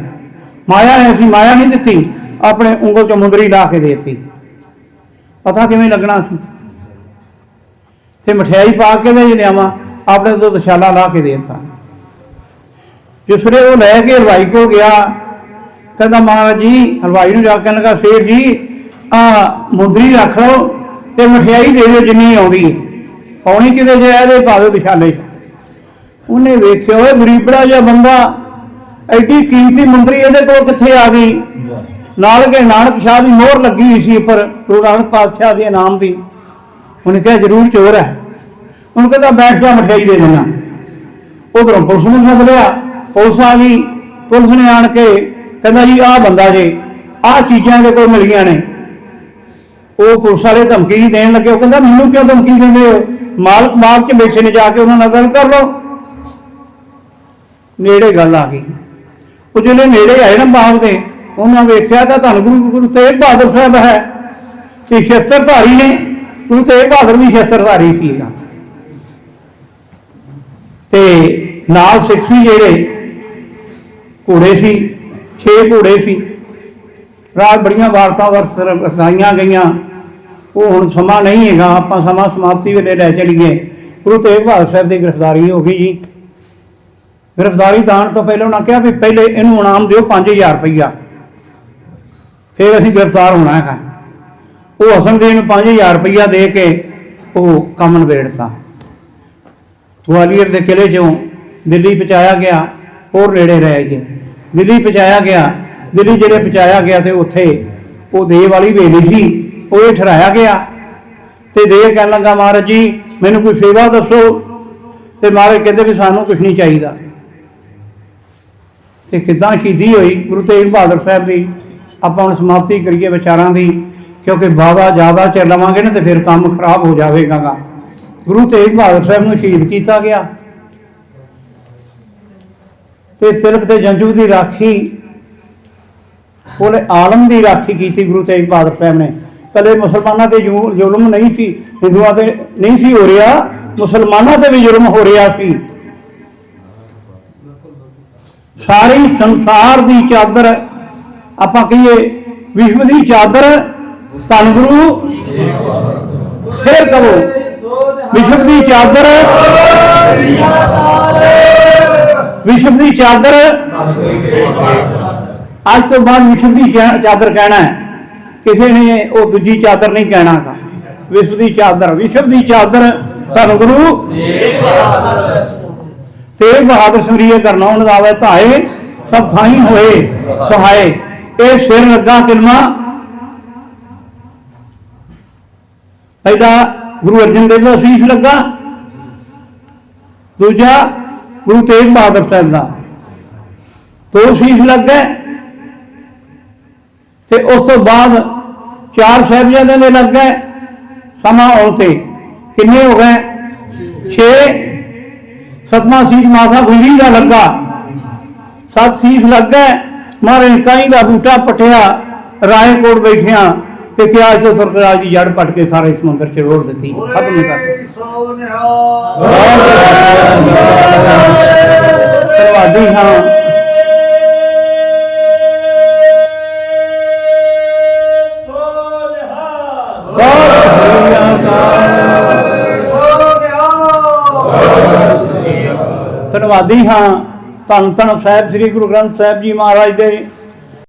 ਮਾਇਆ ਨੇ ਅਸੀਂ ਮਾਇਆ ਨਹੀਂ ਦਿੱਤੀ, ਆਪਣੇ ਉਂਗਲ ਚੋਂ ਮੁੰਦਰੀ ਲਾ ਕੇ ਦੇਤੀ। ਪਤਾ ਕਿਵੇਂ ਲੱਗਣਾ ਸੀ? ਤੇ ਮਠਿਆਈ ਪਾ ਕੇ ਦੇ ਲਿਆਵਾਂ, ਆਪਣੇ ਤੋਂ ਦਸ਼ਾਲਾ ਲਾ ਕੇ ਦੇਤਾ। ਜਿਸ ਵੇਲੇ ਉਹ ਲੈ ਕੇ ਹਲਵਾਈ ਕੋ ਗਿਆ, ਕਹਿੰਦਾ ਮਹਾਰਾਜ ਜੀ, ਹਲਵਾਈ ਨੂੰ ਜਾ ਕੇ ਕਹਿਣ ਲੱਗਾ ਸੇਠ ਜੀ ਆ ਮੁੰਦਰੀ ਰੱਖ ਲਓ ਤੇ ਮਠਿਆਈ ਦੇ ਦਿਓ ਜਿੰਨੀ ਆਉਂਦੀ ਹੈ। ਪਾਉਣੀ ਕਿਤੇ ਜੇ ਇਹਦੇ ਪਾ ਦਿਓ ਦਸ਼ਾਲੇ 'ਚ। ਉਹਨੇ ਵੇਖਿਆ, ਓਏ ਗਰੀਬੜਾ ਜਿਹਾ ਬੰਦਾ, ਐਡੀ ਕੀਮਤੀ ਮੁੰਦਰੀ ਇਹਦੇ ਕੋਲ ਕਿੱਥੇ ਆ ਗਈ? ਨਾਲ ਕੇ ਨਾਨਕ ਸ਼ਾਹ ਦੀ ਮੋਹਰ ਲੱਗੀ ਹੋਈ ਸੀ ਉੱਪਰ, ਗੁਰੂ ਨਾਨਕ ਪਾਤਸ਼ਾਹ ਦੇ ਨਾਮ ਦੀ। ਉਹਨੇ ਕਿਹਾ, ਜ਼ਰੂਰ ਚੋਰ ਹੈ। ਉਹਨੂੰ ਕਹਿੰਦਾ ਬੈਠ ਜਾ ਮਠਿਆਈ ਦੇ ਦੇਣਾ ਉਧਰੋਂ ਪੁਲਿਸ ਨੂੰ ਸੱਦ ਲਿਆ। ਪੁਲਿਸ ਆ ਗਈ। ਪੁਲਿਸ ਨੇ ਆਣ ਕੇ ਕਹਿੰਦਾ ਜੀ, ਆਹ ਬੰਦਾ ਜੇ, ਆਹ ਚੀਜ਼ਾਂ ਦੇ ਕੋਲ ਮਿਲੀਆਂ ਨੇ। ਉਹ ਪੁਲਿਸ ਵਾਲੇ ਧਮਕੀ ਹੀ ਦੇਣ ਲੱਗੇ। ਉਹ ਕਹਿੰਦਾ, ਮੈਨੂੰ ਕਿਉਂ ਧਮਕੀ ਦਿੰਦੇ ਹੋ? ਮਾਲਕ ਬਾਗ 'ਚ ਬੈਠੇ ਨੇ ਜਾ ਕੇ, ਉਹਨਾਂ ਨਾਲ ਗੱਲ ਕਰ ਲਓ। ਨੇੜੇ ਗੱਲ ਆ ਗਈ। ਉਹ ਜਿਹੜੇ ਨੇੜੇ ਆਏ ਨਾ ਬਾਗ ਦੇ, ਉਹਨਾਂ ਵੇਖਿਆ ਤਾਂ ਧੰਨ ਗੁਰੂ ਗੁਰੂ ਤੇਗ ਬਹਾਦਰ ਸਾਹਿਬ ਹੈ। ਤੇ ਛੇਤਰਧਾਰੀ ਨੇ, ਗੁਰੂ ਤੇਗ ਬਹਾਦਰ ਵੀ ਛੇਤਰਧਾਰੀ ਸੀਗਾ ਤੇ ਨਾਲ ਸਿੱਖ ਸੀ ਜਿਹੜੇ ਘੋੜੇ ਸੀ 6 ਘੋੜੇ ਸੀ। ਰਾਜ ਬੜੀਆਂ ਵਾਰਤਾ ਵਰਤ ਵਰਤਾਈਆਂ ਗਈਆਂ। ਉਹ ਹੁਣ ਸਮਾਂ ਨਹੀਂ ਹੈਗਾ, ਆਪਾਂ ਸਮਾਂ ਸਮਾਪਤੀ ਵੇਲੇ ਲੈ ਚਲੀਏ। ਗੁਰੂ ਤੇਗ ਬਹਾਦਰ ਸਾਹਿਬ ਦੀ ਗ੍ਰਿਫਤਾਰੀ ਹੋ ਗਈ ਜੀ। ਗ੍ਰਿਫਤਾਰੀ ਦਾਣ ਤੋਂ ਪਹਿਲਾਂ ਉਹਨਾਂ ਕਿਹਾ ਵੀ ਪਹਿਲੇ ਇਹਨੂੰ ਇਨਾਮ ਦਿਓ 5000 ਰੁਪਈਆ। ਫਿਰ ਅਸੀਂ ਗ੍ਰਿਫਤਾਰ ਹੋਣਾ ਹੈਗਾ। ਉਹ ਹਸਨਦੀਨ ਨੂੰ 5000 ਰੁਪਈਆ ਦੇ ਕੇ ਉਹ ਕੰਮ ਨਿਬੇੜਤਾ। ਗਵਾਲੀਅਰ ਦੇ ਕਿਲੇ ਚੋਂ ਦਿੱਲੀ ਪਹੁੰਚਾਇਆ ਗਿਆ, ਹੋਰ ਨੇੜੇ ਰਹਿ ਗਏ। ਦਿੱਲੀ ਪਹੁੰਚਾਇਆ ਗਿਆ ਦਿੱਲੀ ਜਿਹੜੇ ਪਹੁੰਚਾਇਆ ਗਿਆ ਤੇ ਉੱਥੇ ਉਹ ਦੇਹ ਵਾਲੀ ਵੇਲੀ ਸੀ, ਉਹ ਇਹ ਠਹਿਰਾਇਆ ਗਿਆ। ਤੇ ਦੇਹ ਕਹਿਣ ਲੱਗਾ, ਮਹਾਰਾਜ ਜੀ, ਮੈਨੂੰ ਕੋਈ ਸੇਵਾ ਦੱਸੋ। ਤੇ ਮਹਾਰਾਜ ਕਹਿੰਦੇ ਵੀ ਸਾਨੂੰ ਕੁਝ ਨਹੀਂ ਚਾਹੀਦਾ। ਤੇ ਕਿਦਾਂ ਸ਼ਹੀਦੀ ਹੋਈ, ਗੁਰੂ ਤੇਗ ਬਹਾਦਰ ਸਾਹਿਬ ਦੀ, ਆਪਾਂ ਹੁਣ ਸਮਾਪਤੀ ਕਰੀਏ ਵਿਚਾਰਾਂ ਦੀ, ਕਿਉਂਕਿ ਬਾਦਾ ਜ਼ਿਆਦਾ ਚਿਰ ਲਵਾਂਗੇ ਨਾ ਤੇ ਫਿਰ ਕੰਮ ਖਰਾਬ ਹੋ ਜਾਵੇਗਾ ਗਾ। ਗੁਰੂ ਤੇਗ ਬਹਾਦਰ ਸਾਹਿਬ ਨੂੰ ਸ਼ਹੀਦ ਕੀਤਾ ਗਿਆ। ਤੇ ਤਿਲਕ ਤੇ ਜੰਜੂ ਦੀ ਰਾਖੀ ਉਹਨੇ ਆਲਮ ਦੀ ਰਾਖੀ ਕੀਤੀ ਗੁਰੂ ਤੇਗ ਬਹਾਦਰ ਸਾਹਿਬ ਨੇ। ਕਦੇ ਮੁਸਲਮਾਨਾਂ ਤੇ ਜ਼ੁਲਮ ਨਹੀਂ ਸੀ, ਹਿੰਦੂਆਂ ਤੇ ਨਹੀਂ ਸੀ ਹੋ ਰਿਹਾ, ਮੁਸਲਮਾਨਾਂ ਤੇ ਵੀ ਜ਼ੁਲਮ ਹੋ ਰਿਹਾ ਸੀ। ਸਾਰੇ ਸੰਸਾਰ ਦੀ ਚਾਦਰ, ਆਪਾਂ ਕਹੀਏ ਵਿਸ਼ਵ ਦੀ ਚਾਦਰ, ਧੰਨ ਗੁਰੂ, ਫੇਰ ਕਹੋ, ਵਿਸ਼ਵ ਦੀ ਚਾਦਰ, ਵਿਸ਼ਵ ਦੀ ਚਾਦਰ ਅੱਜ ਤੋਂ ਬਾਅਦ ਵਿਸ਼ਵ ਦੀ ਚਾ- ਚਾਦਰ ਕਹਿਣਾ ਹੈ। ਕਿਸੇ ਨੇ ਉਹ ਦੂਜੀ ਚਾਦਰ ਨਹੀਂ ਕਹਿਣਾਗਾ। ਵਿਸ਼ਵ ਦੀ ਚਾਦਰ, ਵਿਸ਼ਵ ਦੀ ਚਾਦਰ ਧੰਨ ਗੁਰੂ ਤੇਗ ਬਹਾਦਰ ਸਮਰੀਏ ਕਰਨਾ ਉਹਨਾਂ ਦਾ ਆਵੇ ਧਾਏ, ਸਭ ਥਾਈ ਹੋਏ, ਸਹਾਏ। ਇਹ ਸਿਰ ਲੱਗਾ ਕਿਲਮਾ ਪਹਿਲਾ ਗੁਰੂ ਅਰਜਨ ਦੇਵ ਦਾ ਸੀਸ ਲੱਗਾ। ਦੂਜਾ ਗੁਰੂ ਤੇਗ ਬਹਾਦਰ ਸਾਹਿਬ ਦਾ। ਦੋ ਸੀਸ ਲੱਗਾ। ਤੇ ਉਸ ਤੋਂ ਬਾਅਦ ਚਾਰ ਸਾਹਿਬਜ਼ਾਦਿਆਂ ਦੇ ਲੱਗ ਗਏ ਸਮਾਂ ਆਉਣ ਤੇ। ਕਿੰਨੇ ਹੋ ਗਏ? 6 ਸਤਮਾ ਸੀਸ ਮਾਤਾ ਗੁਜਰੀ ਦਾ ਲੱਗਾ। ਸੱਤ ਸੀਸ ਲੱਗਾ ਮਾਰੇ ਕਾਈ ਦਾ ਬੂਟਾ ਪਟਿਆ ਰਾਏਕੋਟ ਬੈਠਿਆ ਤੇ ਕਿਹਾ ਜੋ ਤੁਰਕਰਾਜ ਦੀ ਜੜ ਪਟ ਕੇ ਸਾਰੇ ਸਮੁੰਦਰ ਚ ਰੋੜ ਦਿੱਤੀ। ਖਤਮ ਕਰ ਧੰਨਵਾਦੀ ਹਾਂ। ਧੰਨਵਾਦੀ ਹਾਂ। ਧੰਨ ਧੰਨ ਸਾਹਿਬ ਸ੍ਰੀ ਗੁਰੂ ਗ੍ਰੰਥ ਸਾਹਿਬ ਜੀ ਮਹਾਰਾਜ ਦੇ